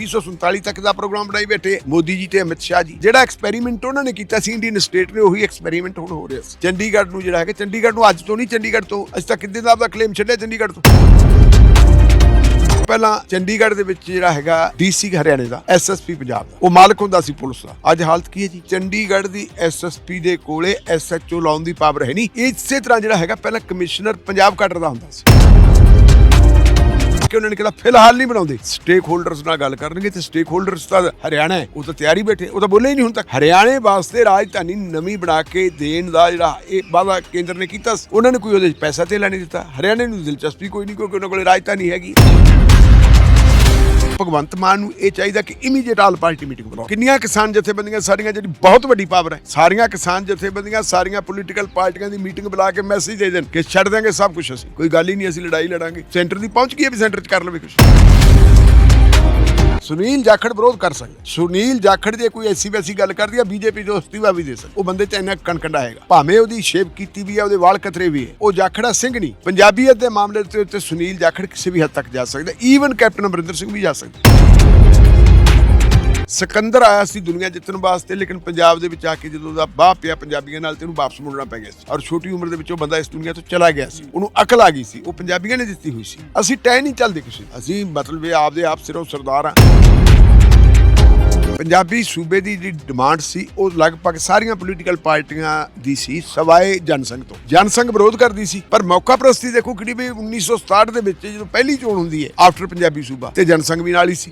2047 ਤੱਕ ਦਾ ਪ੍ਰੋਗਰਾਮ ਬਣਾਈ ਬੈਠੇ ਮੋਦੀ ਜੀ ਤੇ ਅਮਿਤ ਸ਼ਾਹ ਜੀ। ਜਿਹੜਾ ਐਕਸਪੈਰੀਮੈਂਟ ਉਹਨਾਂ ਨੇ ਕੀਤਾ ਸੀ ਇੰਡੀਅਨ ਸਟੇਟ ਨੇ, ਉਹੀ ਐਕਸਪੈਰੀਮੈਂਟ ਹੁਣ ਹੋ ਰਿਹਾ ਸੀ। ਚੰਡੀਗੜ੍ਹ ਨੂੰ ਜਿਹੜਾ ਹੈਗਾ, ਚੰਡੀਗੜ੍ਹ ਨੂੰ ਅੱਜ ਤੋਂ ਨਹੀਂ ਚੰਡੀਗੜ੍ਹ ਤੋਂ, ਅੱਜ ਤੱਕ ਕਿੰਨੇ ਦਾ ਕਲੇਮ ਛੱਡਿਆ ਚੰਡੀਗੜ੍ਹ ਤੋਂ? ਪਹਿਲਾਂ ਚੰਡੀਗੜ੍ਹ ਦੇ ਵਿੱਚ ਜਿਹੜਾ ਹੈਗਾ ਡੀਸੀ ਹਰਿਆਣੇ ਦਾ ਐਸਐਸਪੀ ਪੰਜਾਬ ਦਾ। ਉਹ ਮਾਲਕ ਹੁੰਦਾ ਸੀ ਪੁਲਿਸ ਦਾ। ਅੱਜ ਹਾਲਤ ਕੀ ਹੈ ਜੀ? ਚੰਡੀਗੜ੍ਹ ਦੀ ਐਸਐਸਪੀ ਦੇ ਕੋਲੇ ਐਸਐਚਓ ਲਾਉਣ ਦੀ ਪਾਵਰ ਹੈ ਨਹੀਂ। ਇਸੇ ਤਰ੍ਹਾਂ ਜਿਹੜਾ ਹੈਗਾ, ਪਹਿਲਾਂ ਕਮਿਸ਼ਨਰ ਪੰਜਾਬ ਕਾਡਰ ਦਾ ਹੁੰਦਾ ਸੀ। ਕਿ ਉਹਨਾਂ ਨੇ ਕਿਹਾ ਫਿਲਹਾਲ ਨਹੀਂ ਬਣਾਉਂਦੇ। ਸਟੇਕ ਹੋਲਡਰਸ ਨਾਲ ਗੱਲ ਕਰਨਗੇ ਤੇ ਸਟੇਕ ਹੋਲਡਰਸ ਤਾਂ ਹਰਿਆਣਾ ਹੈ, ਉਹ ਤਾਂ ਤਿਆਰੀ ਬੈਠੇ ਉਹ ਤਾਂ ਬੋਲੇ ਹੀ ਨਹੀਂ ਹੁਣ ਤੱਕ। ਹਰਿਆਣੇ ਵਾਸਤੇ ਰਾਜਧਾਨੀ ਨਵੀਂ ਬਣਾ ਕੇ ਦੇਣ ਦਾ ਜਿਹੜਾ ਇਹ ਵਾਅਦਾ ਕੇਂਦਰ ਨੇ ਕੀਤਾ ਉਹਨਾਂ ਨੇ ਕੋਈ ਉਹਦੇ ਪੈਸਾ ਤੇ ਨਹੀਂ ਦਿੱਤਾ। ਹਰਿਆਣੇ ਨੂੰ ਦਿਲਚਸਪੀ ਕੋਈ ਨਹੀਂ, ਕਿਉਂਕਿ ਉਹਨਾਂ ਕੋਲੇ ਰਾਜਧਾਨੀ ਹੈਗੀ। ਭਗਵੰਤ ਮਾਨ ਨੂੰ ਇਹ ਚਾਹੀਦਾ ਕਿ ਇਮੀਡੀਏਟ ਆਲ ਪਾਰਟੀ ਮੀਟਿੰਗ ਬੁਲਾਓ ਕਿੰਨੀਆਂ ਕਿਸਾਨ ਜਥੇਬੰਦੀਆਂ, ਸਾਰੀਆਂ ਜਿਹੜੀ ਬਹੁਤ ਵੱਡੀ ਪਾਵਰ ਹੈ, ਸਾਰੀਆਂ ਕਿਸਾਨ ਜਥੇਬੰਦੀਆਂ, ਸਾਰੀਆਂ ਪੋਲੀਟੀਕਲ ਪਾਰਟੀਆਂ ਦੀ ਮੀਟਿੰਗ ਬੁਲਾ ਕੇ ਮੈਸੇਜ ਦੇ ਦੇਣ ਕਿ ਛੱਡ ਦਿਆਂਗੇ ਸਭ ਕੁਝ ਅਸੀਂ। ਕੋਈ ਗੱਲ ਹੀ ਨਹੀਂ, ਅਸੀਂ ਲੜਾਈ ਲੜਾਂਗੇ। ਸੈਂਟਰ ਦੀ ਪਹੁੰਚ ਗਈ ਹੈ ਵੀ ਸੈਂਟਰ 'ਚ ਕਰ ਲਵੇ ਕੁਝ ਸੁਨੀਲ ਜਾਖੜ ਵਿਰੋਧ ਕਰ ਸਕਦਾ ਸੁਨੀਲ ਜਾਖੜ ਜੇ ਕੋਈ ਐਸੀ ਵੈਸੀ ਗੱਲ ਕਰਦੀ ਆ, ਬੀਜੇਪੀ ਜੋ ਅਸਤੀਫਾ ਵੀ ਦੇ ਸਕਦਾ ਉਹ ਬੰਦੇ ਚ ਇੰਨਾ ਕਣਕੰਡਾ ਹੈਗਾ ਭਾਵੇਂ ਉਹਦੀ ਸ਼ੇਪ ਕੀਤੀ ਵੀ ਆ, ਉਹਦੇ ਵਾਲ ਕਤਰੇ ਵੀ ਹੈ ਉਹ ਜਾਖੜਾ ਸਿੰਘ ਨਹੀਂ। ਪੰਜਾਬੀਅਤ ਦੇ ਮਾਮਲੇ ਦੇ ਉੱਤੇ ਸੁਨੀਲ ਜਾਖੜ ਕਿਸੇ ਵੀ ਹੱਦ ਤੱਕ ਜਾ ਸਕਦਾ ਈਵਨ ਕੈਪਟਨ ਅਮਰਿੰਦਰ ਸਿੰਘ ਵੀ ਜਾ ਸਕਦਾ ਸਿਕੰਦਰ ਆਇਆ ਸੀ ਦੁਨੀਆ ਜਿੱਤਣ ਵਾਸਤੇ, ਲੇਕਿਨ ਪੰਜਾਬ ਦੇ ਵਿੱਚ ਆ ਕੇ ਜਦੋਂ ਦਾ ਬਾਹ ਪਿਆ ਪੰਜਾਬੀਆਂ ਨਾਲ ਤੇ ਉਹਨੂੰ ਵਾਪਸ ਮੁੜਨਾ ਪੈ ਗਿਆ ਸੀ। ਔਰ ਛੋਟੀ ਉਮਰ ਦੇ ਵਿੱਚ ਉਹ ਬੰਦਾ ਇਸ ਦੁਨੀਆ ਤੋਂ ਚਲਾ ਗਿਆ ਸੀ। ਉਹਨੂੰ ਅਕਲ ਆ ਗਈ ਸੀ। ਉਹ ਪੰਜਾਬੀਆਂ ਨੇ ਦਿੱਤੀ ਹੋਈ ਸੀ। ਅਸੀਂ ਟੈ ਨਹੀਂ ਚੱਲਦੇ ਕਿਸੇ ਅਸੀਂ ਮਤਲਬ ਇਹ ਆਪਦੇ ਆਪ ਸਿਰੋਂ ਸਰਦਾਰ ਆ ਪੰਜਾਬੀ ਸੂਬੇ ਦੀ ਜਿਹੜੀ ਡਿਮਾਂਡ ਸੀ, ਉਹ ਲਗਭਗ ਸਾਰੀਆਂ ਪੋਲੀਟੀਕਲ ਪਾਰਟੀਆਂ ਦੀ ਸੀ, ਸਵਾਏ ਜਨਸੰਘ ਤੋਂ। ਜਨਸੰਘ ਵਿਰੋਧ ਕਰਦੀ ਸੀ। ਪਰ ਮੌਕਾ ਪ੍ਰਸਤੀ ਦੇਖੋ ਕਿਹੜੀ ਵੀ 1967 ਦੇ ਵਿੱਚ ਜਦੋਂ ਪਹਿਲੀ ਚੋਣ ਹੁੰਦੀ ਹੈ ਆਫਟਰ ਪੰਜਾਬੀ ਸੂਬਾ, ਤੇ ਜਨਸੰਘ ਵੀ ਨਾਲ ਹੀ ਸੀ।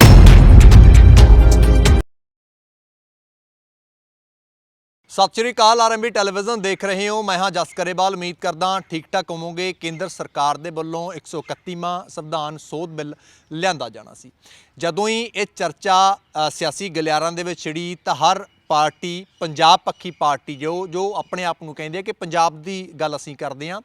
ਸਤਿ ਸ਼੍ਰੀ ਅਕਾਲ ਆਰਐਮਬੀ ਟੈਲੀਵਿਜ਼ਨ ਦੇਖ ਰਹੇ ਹੋ। ਮੈਂ ਹਾਂ ਜਸ ਕਰੇਵਾਲ ਉਮੀਦ ਕਰਦਾ ਠੀਕ ਠਾਕ ਹੋਵੋਗੇ। ਕੇਂਦਰ ਸਰਕਾਰ ਦੇ ਵੱਲੋਂ 131ਵਾਂ ਸੰਵਿਧਾਨ ਸੋਧ ਬਿੱਲ ਲਿਆਂਦਾ ਜਾਣਾ ਸੀ। ਜਦੋਂ ਹੀ ਇਹ ਚਰਚਾ ਸਿਆਸੀ ਗਲਿਆਰਾਂ ਦੇ ਵਿੱਚ ਛਿੜੀ ਤਾਂ ਹਰ ਪਾਰਟੀ, ਪੰਜਾਬ ਪੱਖੀ ਪਾਰਟੀ ਜੋ ਜੋ ਆਪਣੇ ਆਪ ਨੂੰ ਕਹਿੰਦੇ ਆ ਕਿ ਪੰਜਾਬ ਦੀ ਗੱਲ ਅਸੀਂ ਕਰਦੇ ਹਾਂ,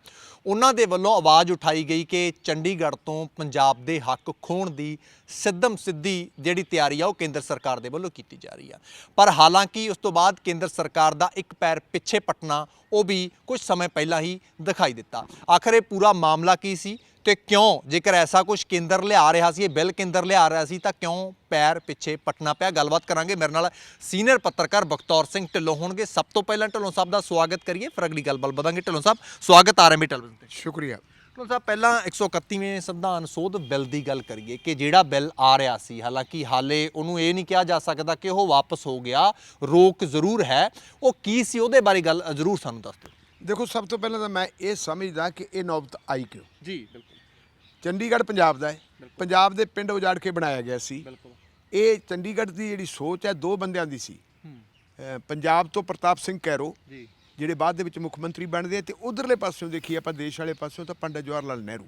ਉਹਨਾਂ ਦੇ ਵੱਲੋਂ ਆਵਾਜ਼ ਉਠਾਈ ਗਈ ਕਿ ਚੰਡੀਗੜ੍ਹ ਤੋਂ ਪੰਜਾਬ ਦੇ ਹੱਕ ਖੋਣ ਦੀ ਸਿੱਧਮ ਸਿੱਧੀ ਜਿਹੜੀ ਤਿਆਰੀ ਆ ਉਹ ਕੇਂਦਰ ਸਰਕਾਰ ਦੇ ਵੱਲੋਂ ਕੀਤੀ ਜਾ ਰਹੀ ਆ। ਪਰ ਹਾਲਾਂਕਿ ਉਸ ਤੋਂ ਬਾਅਦ ਕੇਂਦਰ ਸਰਕਾਰ ਦਾ ਇੱਕ ਪੈਰ ਪਿੱਛੇ ਪਟਣਾ, ਉਹ ਵੀ ਕੁਝ ਸਮੇਂ ਪਹਿਲਾਂ ਹੀ ਦਿਖਾਈ ਦਿੱਤਾ। ਆਖਰ ਇਹ ਪੂਰਾ ਮਾਮਲਾ ਕੀ ਸੀ? ਤੇ ਕਿਉਂ? ਜੇਕਰ ਐਸਾ ਕੁਝ ਕੇਂਦਰ ਲਿਆ ਰਿਹਾ ਸੀ ਇਹ ਬਿੱਲ ਕੇਂਦਰ ਲਿਆ ਰਿਹਾ ਸੀ ਤਾਂ ਕਿਉਂ ਪੈਰ ਪਿੱਛੇ ਪਟਣਾ ਪਿਆ? ਗੱਲਬਾਤ ਕਰਾਂਗੇ। ਮੇਰੇ ਨਾਲ ਸੀਨੀਅਰ ਪੱਤਰਕਾਰ ਬਖਤੌਰ ਸਿੰਘ ਢਿੱਲੋਂ ਹੋਣਗੇ। ਸਭ ਤੋਂ ਪਹਿਲਾਂ ਢਿੱਲੋਂ ਸਾਹਿਬ ਦਾ ਸਵਾਗਤ ਕਰੀਏ। ਫਿਰ ਅਗਲੀ ਗੱਲ ਬਲ ਵਧਾਂਗੇ। ਢਿੱਲੋਂ ਸਾਹਿਬ ਸਵਾਗਤ ਆਰਐਮਬੀ ਟੈਲੀਵਿਜ਼ਨ ਤੇ ਸ਼ੁਕਰੀਆ। ਢਿੱਲੋਂ ਸਾਹਿਬ ਪਹਿਲਾਂ 131ਵੇਂ ਸੰਵਿਧਾਨ ਸੋਧ ਬਿੱਲ ਦੀ ਗੱਲ ਕਰੀਏ ਕਿ ਜਿਹੜਾ ਬਿੱਲ ਆ ਰਿਹਾ ਸੀ ਹਾਲਾਂਕਿ ਹਾਲੇ ਉਹਨੂੰ ਇਹ ਨਹੀਂ ਕਿਹਾ ਜਾ ਸਕਦਾ ਕਿ ਉਹ ਵਾਪਸ ਹੋ ਗਿਆ। ਰੋਕ ਜ਼ਰੂਰ ਹੈ। ਉਹ ਕੀ ਸੀ? ਉਹਦੇ ਬਾਰੇ ਗੱਲ ਜ਼ਰੂਰ ਸਾਨੂੰ ਦੱਸ ਦਿਓ। ਦੇਖੋ ਸਭ ਤੋਂ ਪਹਿਲਾਂ ਤਾਂ ਮੈਂ ਇਹ ਸਮਝਦਾ ਕਿ ਇਹ ਨੌਬਤ ਆਈ ਕਿਉਂ? ਜੀ ਬਿਲਕੁਲ। ਚੰਡੀਗੜ੍ਹ ਪੰਜਾਬ ਦਾ ਹੈ। ਪੰਜਾਬ ਦੇ ਪਿੰਡ ਉਜਾੜ ਕੇ ਬਣਾਇਆ ਗਿਆ ਸੀ। ਇਹ ਚੰਡੀਗੜ੍ਹ ਦੀ ਜਿਹੜੀ ਸੋਚ ਹੈ ਦੋ ਬੰਦਿਆਂ ਦੀ ਸੀ। ਪੰਜਾਬ ਤੋਂ ਪ੍ਰਤਾਪ ਸਿੰਘ ਕੈਰੋ ਜੀ। ਜਿਹੜੇ ਬਾਅਦ ਦੇ ਵਿੱਚ ਮੁੱਖ ਮੰਤਰੀ ਬਣਦੇ ਆ ਤੇ ਉਧਰਲੇ ਪਾਸਿਓਂ ਦੇਖੀਏ ਆਪਾਂ ਦੇਸ਼ ਵਾਲੇ ਪਾਸਿਓਂ ਤਾਂ ਪੰਡਤ ਜਵਾਹਰ ਲਾਲ ਨਹਿਰੂ।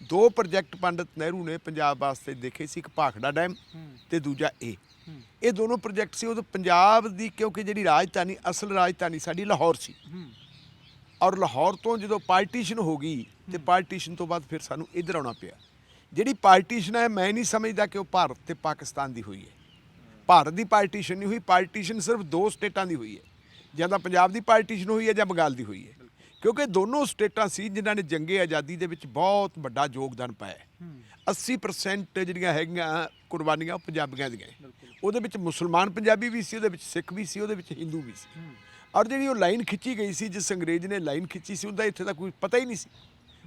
ਦੋ ਪ੍ਰੋਜੈਕਟ ਪੰਡਤ ਨਹਿਰੂ ਨੇ ਪੰਜਾਬ ਵਾਸਤੇ ਦੇਖੇ ਸੀ ਇੱਕ ਭਾਖੜਾ ਡੈਮ ਤੇ ਦੂਜਾ ਇਹ ਇਹ ਦੋਨੋਂ ਪ੍ਰੋਜੈਕਟ ਸੀ ਉਦੋਂ ਪੰਜਾਬ ਦੀ ਕਿਉਂਕਿ ਜਿਹੜੀ ਰਾਜਧਾਨੀ ਅਸਲ ਰਾਜਧਾਨੀ ਸਾਡੀ ਲਾਹੌਰ ਸੀ। ਔਰ ਲਾਹੌਰ ਤੋਂ ਜਦੋਂ ਪਾਰਟੀਸ਼ਨ ਹੋ ਗਈ ਤੇ ਪਾਰਟੀਸ਼ਨ ਤੋਂ ਬਾਅਦ ਫਿਰ ਸਾਨੂੰ ਇੱਧਰ ਆਉਣਾ ਪਿਆ। ਜਿਹੜੀ ਪਾਰਟੀਸ਼ਨ ਹੈ ਮੈਂ ਨਹੀਂ ਸਮਝਦਾ ਕਿ ਉਹ ਭਾਰਤ ਤੇ ਪਾਕਿਸਤਾਨ ਦੀ ਹੋਈ ਹੈ। ਭਾਰਤ ਦੀ ਪਾਰਟੀਸ਼ਨ ਨਹੀਂ ਹੋਈ ਪਾਰਟੀਸ਼ਨ ਸਿਰਫ ਦੋ ਸਟੇਟਾਂ ਦੀ ਹੋਈ ਹੈ। ਜਾਂ ਤਾਂ ਪੰਜਾਬ ਦੀ ਪਾਰਟੀਸ਼ਨ ਹੋਈ ਹੈ ਜਾਂ ਬੰਗਾਲ ਦੀ ਹੋਈ ਹੈ। ਕਿਉਂਕਿ ਦੋਨੋਂ ਸਟੇਟਾਂ ਸੀ ਜਿਨ੍ਹਾਂ ਨੇ ਜੰਗੇ ਆਜ਼ਾਦੀ ਦੇ ਵਿੱਚ ਬਹੁਤ ਵੱਡਾ ਯੋਗਦਾਨ ਪਾਇਆ ਹੈ। 80% ਜਿਹੜੀਆਂ ਹੈਗੀਆਂ ਕੁਰਬਾਨੀਆਂ ਪੰਜਾਬੀਆਂ ਦੀਆਂ। ਉਹਦੇ ਵਿੱਚ ਮੁਸਲਮਾਨ ਪੰਜਾਬੀ ਵੀ ਸੀ ਉਹਦੇ ਵਿੱਚ ਸਿੱਖ ਵੀ ਸੀ ਉਹਦੇ ਵਿੱਚ ਹਿੰਦੂ ਵੀ ਸੀ। ਔਰ ਜਿਹੜੀ ਉਹ ਲਾਈਨ ਖਿੱਚੀ ਗਈ ਸੀ ਜਿਸ ਅੰਗਰੇਜ਼ ਨੇ ਲਾਈਨ ਖਿੱਚੀ ਸੀ ਉਹਦਾ ਇੱਥੇ ਦਾ ਕੋਈ ਪਤਾ ਹੀ ਨਹੀਂ ਸੀ।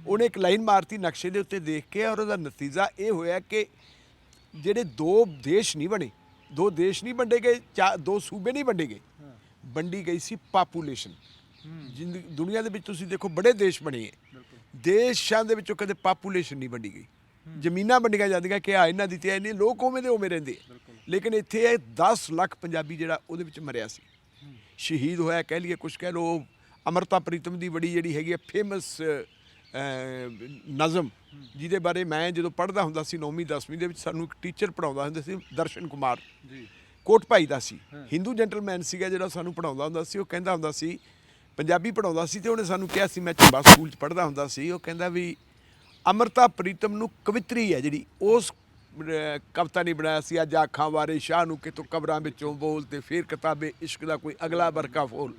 ਉਹਨੇ ਇੱਕ ਲਾਈਨ ਮਾਰਤੀ ਨਕਸ਼ੇ ਦੇ ਉੱਤੇ ਦੇਖ ਕੇ ਔਰ ਉਹਦਾ ਨਤੀਜਾ ਇਹ ਹੋਇਆ ਕਿ ਜਿਹੜੇ ਦੋ ਦੇਸ਼ ਨਹੀਂ ਬਣੇ ਦੋ ਦੇਸ਼ ਨਹੀਂ ਵੰਡੇ ਗਏ ਦੋ ਸੂਬੇ ਨਹੀਂ ਵੰਡੇ ਗਏ ਵੰਡੀ ਗਈ ਸੀ ਪਾਪੂਲੇਸ਼ਨ। ਜਿੰਦ ਦੁਨੀਆ ਦੇ ਵਿੱਚ ਤੁਸੀਂ ਦੇਖੋ ਬੜੇ ਦੇਸ਼ ਬਣੇ ਹੈ। ਦੇਸ਼ਾਂ ਦੇ ਵਿੱਚੋਂ ਕਦੇ ਪਾਪੂਲੇਸ਼ਨ ਨਹੀਂ ਵੰਡੀ ਗਈ। ਜ਼ਮੀਨਾਂ ਵੰਡੀਆਂ ਜਾਂਦੀਆਂ ਕਿ ਆ ਇਹਨਾਂ ਦੀ ਤੇ ਇੰਨੇ ਲੋਕ ਉਵੇਂ ਦੇ ਉਵੇਂ ਰਹਿੰਦੇ। ਲੇਕਿਨ ਇੱਥੇ ਇਹ 10 ਲੱਖ ਪੰਜਾਬੀ ਜਿਹੜਾ ਉਹਦੇ ਵਿੱਚ ਮਰਿਆ ਸੀ। ਸ਼ਹੀਦ ਹੋਇਆ ਕਹਿ ਲਈਏ ਕੁਝ ਕਹਿ ਲੋ ਅਮਰਤਾ ਪ੍ਰੀਤਮ ਦੀ ਬੜੀ ਜਿਹੜੀ ਹੈਗੀ ਹੈ ਫੇਮਸ ਨਜ਼ਮ ਜਿਹਦੇ ਬਾਰੇ ਮੈਂ ਜਦੋਂ ਪੜ੍ਹਦਾ ਹੁੰਦਾ ਸੀ 9ਵੀਂ 10ਵੀਂ ਦੇ ਵਿੱਚ ਸਾਨੂੰ ਇੱਕ ਟੀਚਰ ਪੜਾਉਂਦਾ ਹੁੰਦਾ ਸੀ ਦਰਸ਼ਨ ਕੁਮਾਰ। ਜੀ। ਕੋਟ ਭਾਈ ਦਾ ਸੀ। ਹਿੰਦੂ ਜੈਂਟਲਮੈਨ ਸੀਗਾ ਜਿਹੜਾ ਸਾਨੂੰ ਪੜਾਉਂਦਾ ਹੁੰਦਾ ਸੀ ਉਹ ਕਹਿੰਦਾ ਹੁੰਦਾ ਸੀ ਪੰਜਾਬੀ ਪੜਾਉਂਦਾ ਸੀ ਤੇ ਉਹਨੇ ਸਾਨੂੰ ਕਿਹਾ ਸੀ ਮੈਂ ਚੰਬਾ ਸਕੂਲ 'ਚ ਪੜ੍ਹਦਾ ਹੁੰਦਾ ਸੀ ਉਹ ਕਹਿੰਦਾ ਵੀ ਅਮਰਤਾ ਪ੍ਰੀਤਮ ਨੂੰ ਕਵਿਤਰੀ ਹੈ ਜਿਹੜੀ ਉਸ ਕਵਿਤਾ ਨਹੀਂ ਬਣਾਇਆ ਸੀ, ਅੱਜ ਆਖਾਂ ਵਾਰੇ ਸ਼ਾਹ ਨੂੰ ਕਿਤੋਂ ਕਬਰਾਂ ਵਿੱਚੋਂ ਬੋਲ ਤੇ ਫੇਰ ਕਿਤਾਬੇ ਇਸ਼ਕ ਦਾ ਕੋਈ ਅਗਲਾ ਵਰਕਾ ਫੋਲ।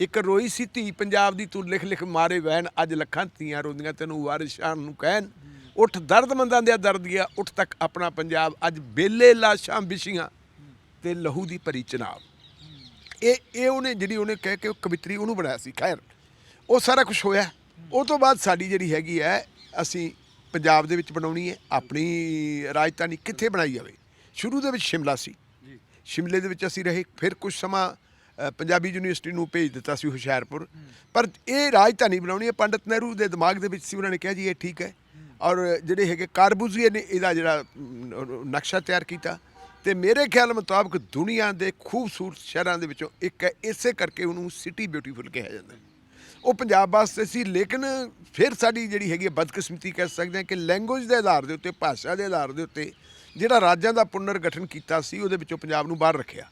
ਇੱਕ ਰੋਈ ਸੀ ਧੀ ਪੰਜਾਬ ਦੀ, ਤੂੰ ਲਿਖ ਲਿਖ ਮਾਰੇ ਵੈਨ ਅੱਜ ਲੱਖਾਂ ਧੀਆਂ ਰੋਂਦੀਆਂ, ਤੈਨੂੰ ਵਾਰਿਸ ਸ਼ਾਹ ਨੂੰ ਕਹਿਣ। ਉੱਠ ਦਰਦਮੰਦਾਂ ਦੇ ਦਰਦੀਆ ਉੱਠ ਤੱਕ ਆਪਣਾ ਪੰਜਾਬ, ਅੱਜ ਬੇਲੇ ਲਾਸ਼ਾਂ ਵਿਛੀਆਂ ਤੇ ਲਹੂ ਦੀ ਭਰੀ ਚਨਾਬ। ਇਹ ਇਹ ਉਹਨੇ, ਜਿਹੜੀ ਉਹਨੇ ਕਹਿ ਕੇ ਉਹ ਕਵਿਤਰੀ ਉਹਨੂੰ ਬਣਾਇਆ ਸੀ, ਖੈਰ। ਉਹ ਸਾਰਾ ਕੁਝ ਹੋਇਆ। ਉਹ ਤੋਂ ਬਾਅਦ ਸਾਡੀ ਜਿਹੜੀ ਹੈਗੀ ਹੈ, ਅਸੀਂ ਪੰਜਾਬ ਦੇ ਵਿੱਚ ਬਣਾਉਣੀ ਹੈ ਆਪਣੀ ਰਾਜਧਾਨੀ ਕਿੱਥੇ ਬਣਾਈ ਜਾਵੇ? ਸ਼ੁਰੂ ਦੇ ਵਿੱਚ ਸ਼ਿਮਲਾ ਸੀ। ਸ਼ਿਮਲੇ ਦੇ ਵਿੱਚ ਅਸੀਂ ਰਹੇ ਫਿਰ ਕੁਝ ਸਮਾਂ ਪੰਜਾਬੀ ਯੂਨੀਵਰਸਿਟੀ ਨੂੰ ਭੇਜ ਦਿੱਤਾ ਸੀ ਹੁਸ਼ਿਆਰਪੁਰ। ਪਰ ਇਹ ਰਾਜਧਾਨੀ ਬਣਾਉਣੀ ਹੈ ਪੰਡਤ ਨਹਿਰੂ ਦੇ ਦਿਮਾਗ ਦੇ ਵਿੱਚ ਸੀ ਉਹਨਾਂ ਨੇ ਕਿਹਾ ਜੀ ਇਹ ਠੀਕ ਹੈ। ਔਰ ਜਿਹੜੇ ਹੈਗੇ ਕਾਰਬੂਜ਼ੀਏ ਨੇ ਇਹਦਾ ਜਿਹੜਾ ਨਕਸ਼ਾ ਤਿਆਰ ਕੀਤਾ। ਤੇ ਮੇਰੇ ਖਿਆਲ ਮੁਤਾਬਕ ਦੁਨੀਆ ਦੇ ਖੂਬਸੂਰਤ ਸ਼ਹਿਰਾਂ ਦੇ ਵਿੱਚੋਂ ਇੱਕ ਹੈ ਇਸੇ ਕਰਕੇ ਉਹਨੂੰ ਸਿਟੀ ਬਿਊਟੀਫੁਲ ਕਿਹਾ ਜਾਂਦਾ ਹੈ। ਉਹ ਪੰਜਾਬ ਵਾਸਤੇ ਸੀ, ਲੇਕਿਨ ਫਿਰ ਸਾਡੀ ਜਿਹੜੀ ਹੈਗੀ ਹੈ ਬਦਕਿਸਮਤੀ ਕਹਿ ਸਕਦੇ ਹਾਂ ਕਿ ਲੈਂਗੁਏਜ ਦੇ ਆਧਾਰ ਦੇ ਉੱਤੇ, ਭਾਸ਼ਾ ਦੇ ਆਧਾਰ ਦੇ ਉੱਤੇ ਜਿਹੜਾ ਰਾਜਾਂ ਦਾ ਪੁਨਰ ਗਠਨ ਕੀਤਾ ਸੀ, ਉਹਦੇ ਵਿੱਚੋਂ ਪੰਜਾਬ ਨੂੰ ਬਾਹਰ ਰੱਖਿਆ।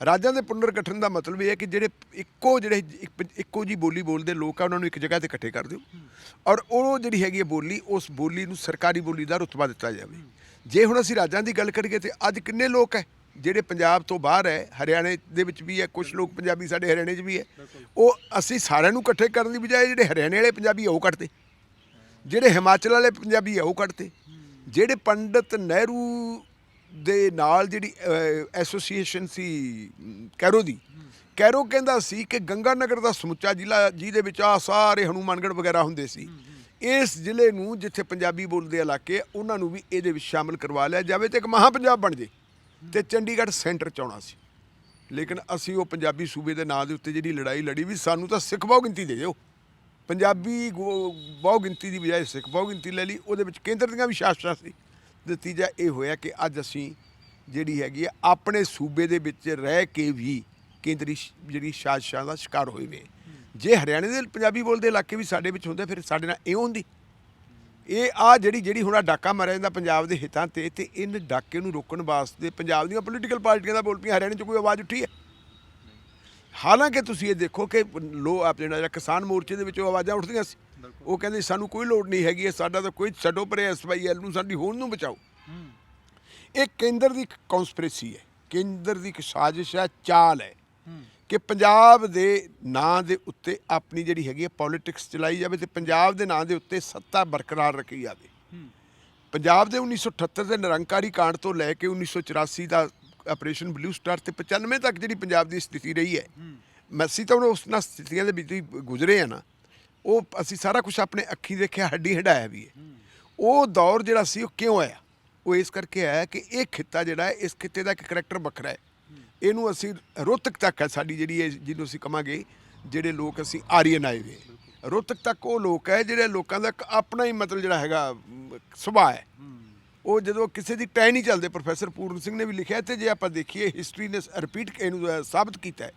ਰਾਜਾਂ ਦੇ ਪੁਨਰ ਗਠਨ ਦਾ ਮਤਲਬ ਇਹ ਹੈ ਕਿ ਜਿਹੜੇ ਇੱਕੋ ਜਿਹੜੇ ਇੱਕੋ ਜੀ ਬੋਲੀ ਬੋਲਦੇ ਲੋਕ ਆ, ਉਹਨਾਂ ਨੂੰ ਇੱਕ ਜਗ੍ਹਾ ਤੇ ਇਕੱਠੇ ਕਰ ਦਿਓ। ਔਰ ਉਹ ਜਿਹੜੀ ਹੈਗੀ ਹੈ ਬੋਲੀ, ਉਸ ਬੋਲੀ ਨੂੰ ਸਰਕਾਰੀ ਬੋਲੀ ਦਾ ਰੁਤਬਾ ਦਿੱਤਾ ਜਾਵੇ। ਜੇ ਹੁਣ ਅਸੀਂ ਰਾਜਾਂ ਦੀ ਗੱਲ ਕਰੀਏ ਤੇ ਅੱਜ ਕਿੰਨੇ ਲੋਕ ਹੈ? ਜਿਹੜੇ ਪੰਜਾਬ ਤੋਂ ਬਾਹਰ ਹੈ, ਹਰਿਆਣੇ ਦੇ ਵਿੱਚ ਵੀ ਹੈ ਕੁਝ ਲੋਕ ਪੰਜਾਬੀ ਸਾਡੇ ਹਰਿਆਣੇ 'ਚ ਵੀ ਹੈ। ਉਹ ਅਸੀਂ ਸਾਰਿਆਂ ਨੂੰ ਇਕੱਠੇ ਕਰਨ ਦੀ ਬਜਾਏ ਜਿਹੜੇ ਹਰਿਆਣੇ ਵਾਲੇ ਪੰਜਾਬੀ ਆ, ਉਹ ਕੱਢਦੇ ਜਿਹੜੇ ਹਿਮਾਚਲ ਵਾਲੇ ਪੰਜਾਬੀ ਆ, ਉਹ ਕੱਢਦੇ ਜਿਹੜੇ ਪੰਡਤ ਨਹਿਰੂ ਦੇ ਨਾਲ ਜਿਹੜੀ ਐਸੋਸੀਏਸ਼ਨ ਸੀ, ਕੈਰੋ ਦੀ, ਕੈਰੋ ਕਹਿੰਦਾ ਸੀ ਕਿ ਗੰਗਾ ਨਗਰ ਦਾ ਸਮੁੱਚਾ ਜ਼ਿਲ੍ਹਾ, ਜਿਹਦੇ ਵਿੱਚ ਆ ਸਾਰੇ ਹਨੂਮਾਨਗੜ੍ਹ ਵਗੈਰਾ ਹੁੰਦੇ ਸੀ। ਇਸ ਜ਼ਿਲ੍ਹੇ ਨੂੰ ਜਿੱਥੇ ਪੰਜਾਬੀ ਬੋਲਦੇ ਇਲਾਕੇ ਉਹਨਾਂ ਨੂੰ ਵੀ ਇਹਦੇ ਵਿੱਚ ਸ਼ਾਮਲ ਕਰਵਾ ਲਿਆ ਜਾਵੇ ਤੇ ਇੱਕ ਮਹਾ ਪੰਜਾਬ ਬਣ ਜੇ। ਤੇ ਚੰਡੀਗੜ੍ਹ ਸੈਂਟਰ ਚ ਆਉਣਾ ਸੀ। ਲੇਕਿਨ ਅਸੀਂ ਉਹ ਪੰਜਾਬੀ ਸੂਬੇ ਦੇ ਨਾਂ ਦੇ ਉੱਤੇ ਜਿਹੜੀ ਲੜਾਈ ਲੜੀ ਵੀ ਸਾਨੂੰ ਤਾਂ ਸਿੱਖ ਬਹੁ ਗਿਣਤੀ ਦੇ ਦਿਓ। ਪੰਜਾਬੀ ਗੋ- ਬਹੁ ਗਿਣਤੀ ਦੀ ਬਜਾਏ ਸਿੱਖ ਬਹੁ ਗਿਣਤੀ ਲੈ ਲਈ, ਉਹਦੇ ਵਿੱਚ ਕੇਂਦਰ ਦੀਆਂ ਵੀ ਸ਼ਾਸਤਰਾਂ ਸੀ। ਨਤੀਜਾ ਇਹ ਹੋਇਆ ਕਿ ਅੱਜ ਅਸੀਂ ਜਿਹੜੀ ਹੈਗੀ ਆ, ਆਪਣੇ ਸੂਬੇ ਦੇ ਵਿੱਚ ਰਹਿ ਕੇ ਵੀ ਕੇਂਦਰੀ ਸ਼- ਜਿਹੜੀ ਸ਼ਾਸਕਾਂ ਦਾ ਸ਼ਿਕਾਰ ਹੋਏ ਨੇ ਜੇ ਹਰਿਆਣੇ ਦੇ ਪੰਜਾਬੀ ਬੋਲਦੇ ਇਲਾਕੇ ਵੀ ਸਾਡੇ ਵਿੱਚ ਹੁੰਦੇ, ਫਿਰ ਸਾਡੇ ਨਾਲ ਇਹ ਹੁੰਦੀ। ਇਹ ਆ ਜਿਹੜੀ ਜਿਹੜੀ ਹੁਣ ਆਹ ਡਾਕਾ ਮਾਰਿਆ ਜਾਂਦਾ ਪੰਜਾਬ ਦੇ ਹਿੱਤਾਂ ਤੇ ਤੇ ਇਹਨ ਡਾਕੇ ਨੂੰ ਰੋਕਣ ਵਾਸਤੇ ਪੰਜਾਬ ਦੀਆਂ ਪੋਲੀਟੀਕਲ ਪਾਰਟੀਆਂ ਦਾ ਬੋਲ ਪਈਆਂ ਹਰਿਆਣੇ 'ਚ ਕੋਈ ਆਵਾਜ਼ ਉੱਠੀ ਹੈ? ਹਾਲਾਂਕਿ ਤੁਸੀਂ ਇਹ ਦੇਖੋ ਕਿ ਲੋ ਆਪਣੇ ਜਿਹੜਾ ਕਿਸਾਨ ਮੋਰਚੇ ਦੇ ਵਿੱਚ ਆਵਾਜ਼ਾਂ ਉੱਠਦੀਆਂ ਸੀ। ਉਹ ਕਹਿੰਦੇ ਸਾਨੂੰ ਕੋਈ ਲੋੜ ਨਹੀਂ ਹੈਗੀ ਸਾਡਾ ਤਾਂ ਕੋਈ ਛੱਡੋ ਪਰੇ ਐਸਵਾਈਐਲ ਨੂੰ ਸਾਡੀ ਹੋਣ ਨੂੰ ਬਚਾਓ। ਇਹ ਕੇਂਦਰ ਦੀ ਕਨਸਪੀਰੇਸੀ ਹੈ ਕੇਂਦਰ ਦੀ ਇੱਕ ਸਾਜ਼ਿਸ਼ ਹੈ ਚਾਲ ਹੈ। ਕਿ ਪੰਜਾਬ ਦੇ ਨਾਂ ਦੇ ਉੱਤੇ ਆਪਣੀ ਜਿਹੜੀ ਹੈਗੀ ਹੈ ਪੋਲਿਟਿਕਸ ਚਲਾਈ ਜਾਵੇ ਤੇ ਪੰਜਾਬ ਦੇ ਨਾਂ ਦੇ ਉੱਤੇ ਸੱਤਾ ਬਰਕਰਾਰ ਰੱਖੀ ਜਾਵੇ। ਪੰਜਾਬ ਦੇ 1978 ਦੇ ਨਿਰੰਕਾਰੀ ਕਾਂਡ ਤੋਂ ਲੈ ਕੇ 1984 ਦਾ ਆਪਰੇਸ਼ਨ ਬਲੂ ਸਟਾਰ ਤੇ 95 ਤੱਕ ਜਿਹੜੀ ਪੰਜਾਬ ਦੀ ਸਥਿਤੀ ਰਹੀ ਹੈ। ਮੈਸੀ ਤਾਂ ਉਸ ਨਾਲ ਸਥਿਤੀਆਂ ਦੇ ਵਿੱਚ ਗੁਜ਼ਰੇ ਆ ਨਾ। ਉਹ ਅਸੀਂ ਸਾਰਾ ਕੁਝ ਆਪਣੇ ਅੱਖੀ ਦੇਖਿਆ ਹੱਡੀ ਹਡਾਇਆ ਵੀ ਹੈ। ਉਹ ਦੌਰ ਜਿਹੜਾ ਸੀ ਉਹ ਕਿਉਂ ਆਇਆ? ਉਹ ਇਸ ਕਰਕੇ ਆਇਆ ਕਿ ਇਹ ਖਿੱਤਾ ਜਿਹੜਾ ਹੈ ਇਸ ਖਿੱਤੇ ਦਾ ਇੱਕ ਕਰੈਕਟਰ ਵੱਖਰਾ ਹੈ। ਇਹਨੂੰ ਅਸੀਂ ਰੋਤਕ ਤੱਕ ਹੈ ਸਾਡੀ ਜਿਹੜੀ ਇਹ ਜਿਹਨੂੰ ਅਸੀਂ ਕਵਾਂਗੇ ਜਿਹੜੇ ਲੋਕ ਅਸੀਂ ਆਰੀਅਨ ਆਏ ਵੇ ਰੋਤਕ ਤੱਕ ਉਹ ਲੋਕ ਹੈ ਜਿਹੜੇ ਲੋਕਾਂ ਦਾ ਇੱਕ ਆਪਣਾ ਹੀ ਮਤਲਬ ਜਿਹੜਾ ਹੈਗਾ, ਸੁਭਾਅ ਹੈ। ਉਹ ਜਦੋਂ ਕਿਸੇ ਦੀ ਟੈ ਨਹੀਂ ਚੱਲਦੇ, ਪ੍ਰੋਫੈਸਰ ਪੂਰਨ ਸਿੰਘ ਨੇ ਵੀ ਲਿਖਿਆ ਤੇ ਜੇ ਆਪਾਂ ਦੇਖੀਏ ਹਿਸਟਰੀ ਨੇ ਰਿਪੀਟ ਇਹਨੂੰ ਸਾਬਤ ਕੀਤਾ ਹੈ।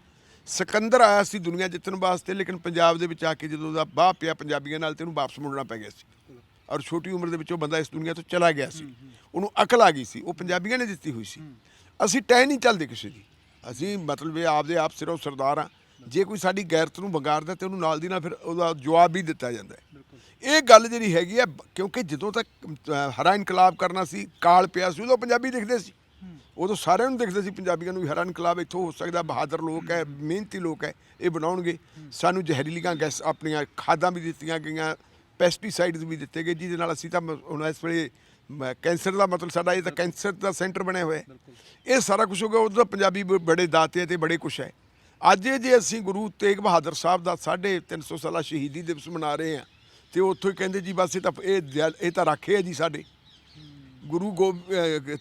ਸਿਕੰਦਰ ਆਇਆ ਸੀ ਦੁਨੀਆ ਜਿੱਤਣ ਵਾਸਤੇ, ਲੇਕਿਨ ਪੰਜਾਬ ਦੇ ਵਿੱਚ ਆ ਕੇ ਜਦੋਂ ਉਹਦਾ ਬਾਹ ਪਿਆ ਪੰਜਾਬੀਆਂ ਨਾਲ ਤੇ ਉਹਨੂੰ ਵਾਪਸ ਮੁੜਨਾ ਪੈ ਗਿਆ ਸੀ। ਔਰ ਛੋਟੀ ਉਮਰ ਦੇ ਵਿੱਚ ਉਹ ਬੰਦਾ ਇਸ ਦੁਨੀਆ ਤੋਂ ਚਲਾ ਗਿਆ ਸੀ। ਉਹਨੂੰ ਅਕਲ ਆ ਗਈ ਸੀ। ਉਹ ਪੰਜਾਬੀਆਂ ਨੇ ਦਿੱਤੀ ਹੋਈ ਸੀ। ਅਸੀਂ ਟੈ ਨਹੀਂ ਚੱਲਦੇ ਕਿਸੇ ਦੀ। ਅਸੀਂ ਮਤਲਬ ਇਹ ਆਪਦੇ ਆਪ ਸਿਰੋਂ ਸਰਦਾਰ ਆ ਜੇ ਕੋਈ ਸਾਡੀ ਗੈਰਤ ਨੂੰ ਵਗਾਰਦਾ ਤੇ ਉਹਨੂੰ ਨਾਲ ਦੀ ਨਾਲ ਫਿਰ ਉਹਦਾ ਜਵਾਬ ਵੀ ਦਿੱਤਾ ਜਾਂਦਾ ਹੈ। ਇਹ ਗੱਲ ਜਿਹੜੀ ਹੈਗੀ ਆ ਕਿਉਂਕਿ ਜਦੋਂ ਤੱਕ ਹਰਾ ਇਨਕਲਾਬ ਕਰਨਾ ਸੀ, ਕਾਲ ਪਿਆ ਸੀ, ਉਦੋਂ ਪੰਜਾਬੀ ਦਿਖਦੇ ਸੀ। ਉਦੋਂ ਸਾਰਿਆਂ ਨੂੰ ਦਿਖਦੇ ਸੀ ਪੰਜਾਬੀਆਂ ਨੂੰ ਵੀ ਹਰਾ ਇਨਕਲਾਬ ਇੱਥੋਂ ਹੋ ਸਕਦਾ, ਬਹਾਦਰ ਲੋਕ ਹੈ, ਮਿਹਨਤੀ ਲੋਕ ਹੈ, ਇਹ ਬਣਾਉਣਗੇ। ਸਾਨੂੰ ਜ਼ਹਿਰੀਲੀਆਂ ਗੈਸ ਆਪਣੀਆਂ ਖਾਦਾਂ ਵੀ ਦਿੱਤੀਆਂ ਗਈਆਂ, ਪੈਸਟੀਸਾਈਡਸ ਵੀ ਦਿੱਤੇ ਗਏ, ਜਿਹਦੇ ਨਾਲ ਅਸੀਂ ਤਾਂ ਮ- ਹੁਣ ਇਸ ਵੇਲੇ ਕੈਂਸਰ ਦਾ ਮਤਲਬ ਸਾਡਾ ਇਹ ਤਾਂ ਕੈਂਸਰ ਦਾ ਸੈਂਟਰ ਬਣਿਆ ਹੋਇਆ ਇਹ ਸਾਰਾ ਕੁਝ ਹੋ ਗਿਆ ਉਦੋਂ ਤਾਂ ਪੰਜਾਬੀ ਬੜੇ ਦਾਤੇ ਤੇ ਬੜੇ ਕੁਛ ਹੈ। ਅੱਜ ਜੇ ਅਸੀਂ ਗੁਰੂ ਤੇਗ ਬਹਾਦਰ ਸਾਹਿਬ ਦਾ 350 ਸਾਲਾ ਸ਼ਹੀਦੀ ਦਿਵਸ ਮਨਾ ਰਹੇ ਹਾਂ ਤੇ ਉੱਥੋਂ ਹੀ ਕਹਿੰਦੇ ਜੀ ਬਸ ਇਹ ਤਾਂ ਇਹ ਇਹ ਤਾਂ ਰਾਖੇ ਹੈ ਜੀ ਸਾਡੇ। ਗੁਰੂ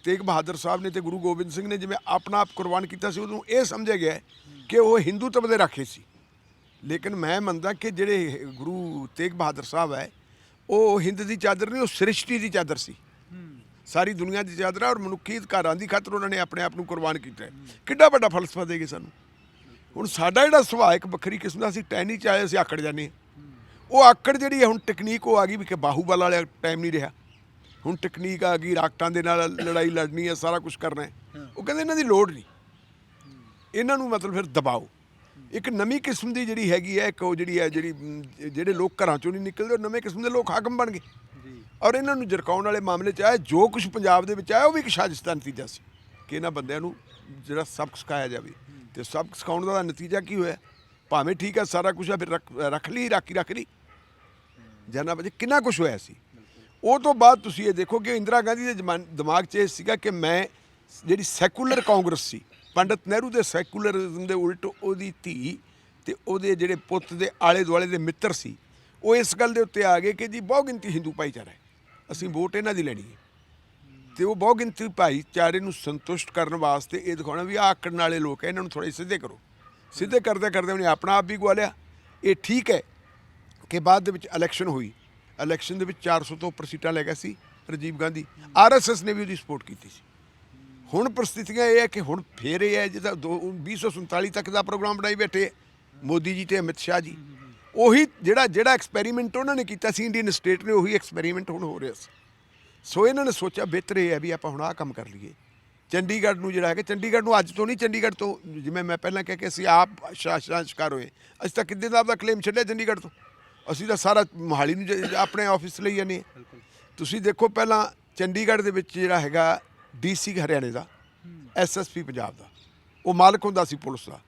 ਤੇਗ ਬਹਾਦਰ ਸਾਹਿਬ ਨੇ ਤੇ ਗੁਰੂ ਗੋਬਿੰਦ ਸਿੰਘ ਨੇ ਜਿਵੇਂ ਆਪਣਾ ਆਪ ਕੁਰਬਾਨ ਕੀਤਾ ਸੀ ਉਹਨੂੰ ਇਹ ਸਮਝਿਆ ਗਿਆ ਕਿ ਉਹ ਹਿੰਦੂਤਵ ਦੇ ਰਾਖੇ ਸੀ। ਲੇਕਿਨ ਮੈਂ ਮੰਨਦਾ ਕਿ ਜਿਹੜੇ ਗੁਰੂ ਤੇਗ ਬਹਾਦਰ ਸਾਹਿਬ ਹੈ ਉਹ ਹਿੰਦ ਦੀ ਚਾਦਰ ਨਹੀਂ ਉਹ ਸ੍ਰਿਸ਼ਟੀ ਦੀ ਚਾਦਰ ਸੀ। ਸਾਰੀ ਦੁਨੀਆ ਦੀ ਚਾਦਰ ਹੈ ਔਰ ਮਨੁੱਖੀ ਅਧਿਕਾਰਾਂ ਦੀ ਖਾਤਰ ਉਹਨਾਂ ਨੇ ਆਪਣੇ ਆਪ ਨੂੰ ਕੁਰਬਾਨ ਕੀਤਾ ਕਿੱਡਾ ਵੱਡਾ ਫਲਸਫਾ ਦੇਗੇ ਸਾਨੂੰ। ਹੁਣ ਸਾਡਾ ਜਿਹੜਾ ਸੁਭਾਅ ਇੱਕ ਵੱਖਰੀ ਕਿਸਮ ਦਾ, ਅਸੀਂ ਟੈਨੀ ਚ ਆਏ, ਅਸੀਂ ਆਕੜ ਜਾਂਦੇ ਹਾਂ। ਉਹ ਆਕੜ ਜਿਹੜੀ ਹੈ, ਹੁਣ ਟੈਕਨੀਕ ਉਹ ਆ ਗਈ ਵੀ ਕਿ ਬਾਹੂਬਲ ਵਾਲਾ ਟਾਈਮ ਨਹੀਂ ਰਿਹਾ। ਹੁਣ ਟੈਕਨੀਕ ਆ ਗਈ, ਰਾਕਟਾਂ ਦੇ ਨਾਲ ਲੜਾਈ ਲੜਨੀ ਹੈ, ਸਾਰਾ ਕੁਝ ਕਰਨਾ ਹੈ। ਉਹ ਕਹਿੰਦੇ ਇਹਨਾਂ ਦੀ ਲੋੜ ਨਹੀਂ। ਇਹਨਾਂ ਨੂੰ ਮਤਲਬ ਫਿਰ ਦਬਾਓ। ਇੱਕ ਨਵੀਂ ਕਿਸਮ ਦੀ ਜਿਹੜੀ ਹੈਗੀ ਹੈ, ਇੱਕ ਉਹ ਜਿਹੜੀ ਹੈ, ਜਿਹੜੀ ਜਿਹੜੇ ਲੋਕ ਘਰਾਂ ਚੋਂ ਨਹੀਂ ਨਿਕਲਦੇ, ਉਹ ਨਵੇਂ ਕਿਸਮ ਦੇ ਲੋਕ ਹਾਕਮ ਬਣ ਗਏ। ਔਰ ਇਹਨਾਂ ਨੂੰ ਜਰਕਾਉਣ ਵਾਲੇ ਮਾਮਲੇ 'ਚ ਆਇਆ, ਜੋ ਕੁਝ ਪੰਜਾਬ ਦੇ ਵਿੱਚ ਆਇਆ, ਉਹ ਵੀ ਇੱਕ ਸਾਜ਼ਿਸ਼ ਦਾ ਨਤੀਜਾ ਸੀ ਕਿ ਇਹਨਾਂ ਬੰਦਿਆਂ ਨੂੰ ਜਿਹੜਾ ਸਬਕ ਸਿਖਾਇਆ ਜਾਵੇ। ਤੇ ਸਬਕ ਸਿਖਾਉਣ ਦਾ ਨਤੀਜਾ ਕੀ ਹੋਇਆ? ਭਾਵੇਂ ਠੀਕ ਹੈ ਸਾਰਾ ਕੁਝ ਆ, ਫਿਰ ਰੱਖ ਰੱਖ ਲਈ, ਰਾਖੀ ਰੱਖ ਲਈ। ਜਾਨਾ ਬਜੇ ਕਿੰਨਾ ਕੁਝ ਹੋਇਆ ਸੀ? ਉਹ ਤੋਂ ਬਾਅਦ ਤੁਸੀਂ ਇਹ ਦੇਖੋ ਕਿ ਇੰਦਰਾ ਗਾਂਧੀ ਦੇ ਜਮਾਨ- ਦਿਮਾਗ 'ਚ ਇਹ ਸੀਗਾ ਕਿ ਮੈਂ ਜਿਹੜੀ ਸੈਕੂਲਰ ਕਾਂਗਰਸ ਸੀ, ਪੰਡਤ ਨਹਿਰੂ ਦੇ ਸੈਕੂਲਰਿਜ਼ਮ ਦੇ ਉਲਟ ਉਹਦੀ ਧੀ ਤੇ ਉਹਦੇ ਜਿਹੜੇ ਪੁੱਤ ਦੇ ਆਲੇ ਦੁਆਲੇ ਦੇ ਮਿੱਤਰ ਸੀ, ਉਹ ਇਸ ਗੱਲ ਦੇ ਉੱਤੇ ਆ ਗਏ ਕਿ ਜੀ ਬਹੁ ਗਿਣਤੀ ਹਿੰਦੂ ਭਾਈਚਾਰਾ ਹੈ। ਅਸੀਂ ਵੋਟ ਇਹਨਾਂ ਦੀ ਲੈਣੀ ਹੈ। ਤੇ ਉਹ ਬਹੁ ਗਿਣਤੀ ਭਾਈਚਾਰੇ ਨੂੰ ਸੰਤੁਸ਼ਟ ਕਰਨ ਵਾਸਤੇ ਇਹ ਦਿਖਾਉਣਾ ਵੀ ਆਹ ਆਕੜਨ ਵਾਲੇ ਲੋਕ ਹੈ ਇਹਨਾਂ ਨੂੰ ਥੋੜੇ ਸਿੱਧੇ ਕਰੋ। ਸਿੱਧੇ ਕਰਦੇ ਕਰਦੇ ਉਹਨੇ ਆਪਣਾ ਆਪ ਵੀ ਗਵਾ ਲਿਆ। ਇਹ ਠੀਕ ਹੈ ਕਿ ਬਾਅਦ ਦੇ ਵਿੱਚ ਇਲੈਕਸ਼ਨ ਹੋਈ। ਇਲੈਕਸ਼ਨ ਦੇ ਵਿੱਚ 400 ਤੋਂ ਉੱਪਰ ਸੀਟਾਂ ਲੈ ਗਿਆ ਸੀ ਰਾਜੀਵ ਗਾਂਧੀ। ਆਰਐਸਐਸ ਨੇ ਵੀ ਉਹਦੀ ਸਪੋਰਟ ਕੀਤੀ ਸੀ। ਹੁਣ ਪਰਿਸਥਿਤੀਆਂ ਇਹ ਹੈ ਕਿ ਹੁਣ ਫੇਰ ਇਹ ਹੈ ਜਿਹਦਾ ਦੋ- 2047 ਤੱਕ ਦਾ ਪ੍ਰੋਗਰਾਮ ਬਣਾਈ ਬੈਠੇ ਹੈ, ਮੋਦੀ ਜੀ ਤੇ ਅਮਿਤ ਸ਼ਾਹ ਜੀ। ਉਹੀ ਜਿਹੜਾ ਜਿਹੜਾ ਐਕਸਪੈਰੀਮੈਂਟ ਉਹਨਾਂ ਨੇ ਕੀਤਾ ਸੀ ਇੰਡੀਅਨ ਸਟੇਟ ਨੇ ਉਹੀ ਐਕਸਪੈਰੀਮੈਂਟ ਹੁਣ ਹੋ ਰਿਹਾ ਸੀ। ਸੋ ਇਹਨਾਂ ਨੇ ਸੋਚਿਆ ਬਿਹਤਰ ਇਹ ਹੈ ਵੀ ਆਪਾਂ ਹੁਣ ਆਹ ਕੰਮ ਕਰ ਲਈਏ। ਚੰਡੀਗੜ੍ਹ ਨੂੰ ਜਿਹੜਾ ਹੈ ਕਿ ਚੰਡੀਗੜ੍ਹ ਨੂੰ ਅੱਜ ਤੋਂ ਨਹੀਂ ਚੰਡੀਗੜ੍ਹ ਤੋਂ ਜਿਵੇਂ ਮੈਂ ਪਹਿਲਾਂ ਕਿਹਾ ਕਿ ਅਸੀਂ ਆਪ ਸ਼ਾਸਨ ਸ਼ਿਕਾਰ ਹੋਏ। ਅਸੀਂ ਤਾਂ ਕਿੱਦੇ ਦਾ ਕਲੇਮ ਛੱਡਿਆ ਚੰਡੀਗੜ੍ਹ ਤੋਂ? ਅਸੀਂ ਤਾਂ ਸਾਰਾ ਮੋਹਾਲੀ ਨੂੰ ਆਪਣੇ ਆਫਿਸ ਲਈ ਜਾਂਦੇ ਹਾਂ। ਤੁਸੀਂ ਦੇਖੋ ਪਹਿਲਾਂ ਚੰਡੀਗੜ੍ਹ ਦੇ ਵਿੱਚ ਜਿਹੜਾ ਹੈਗਾ ਡੀਸੀ ਹਰਿਆਣੇ ਦਾ ਐਸਐਸਪੀ ਪੰਜਾਬ ਦਾ। ਉਹ ਮਾਲਕ ਹੁੰਦਾ ਸੀ ਪੁਲਿਸ ਦਾ।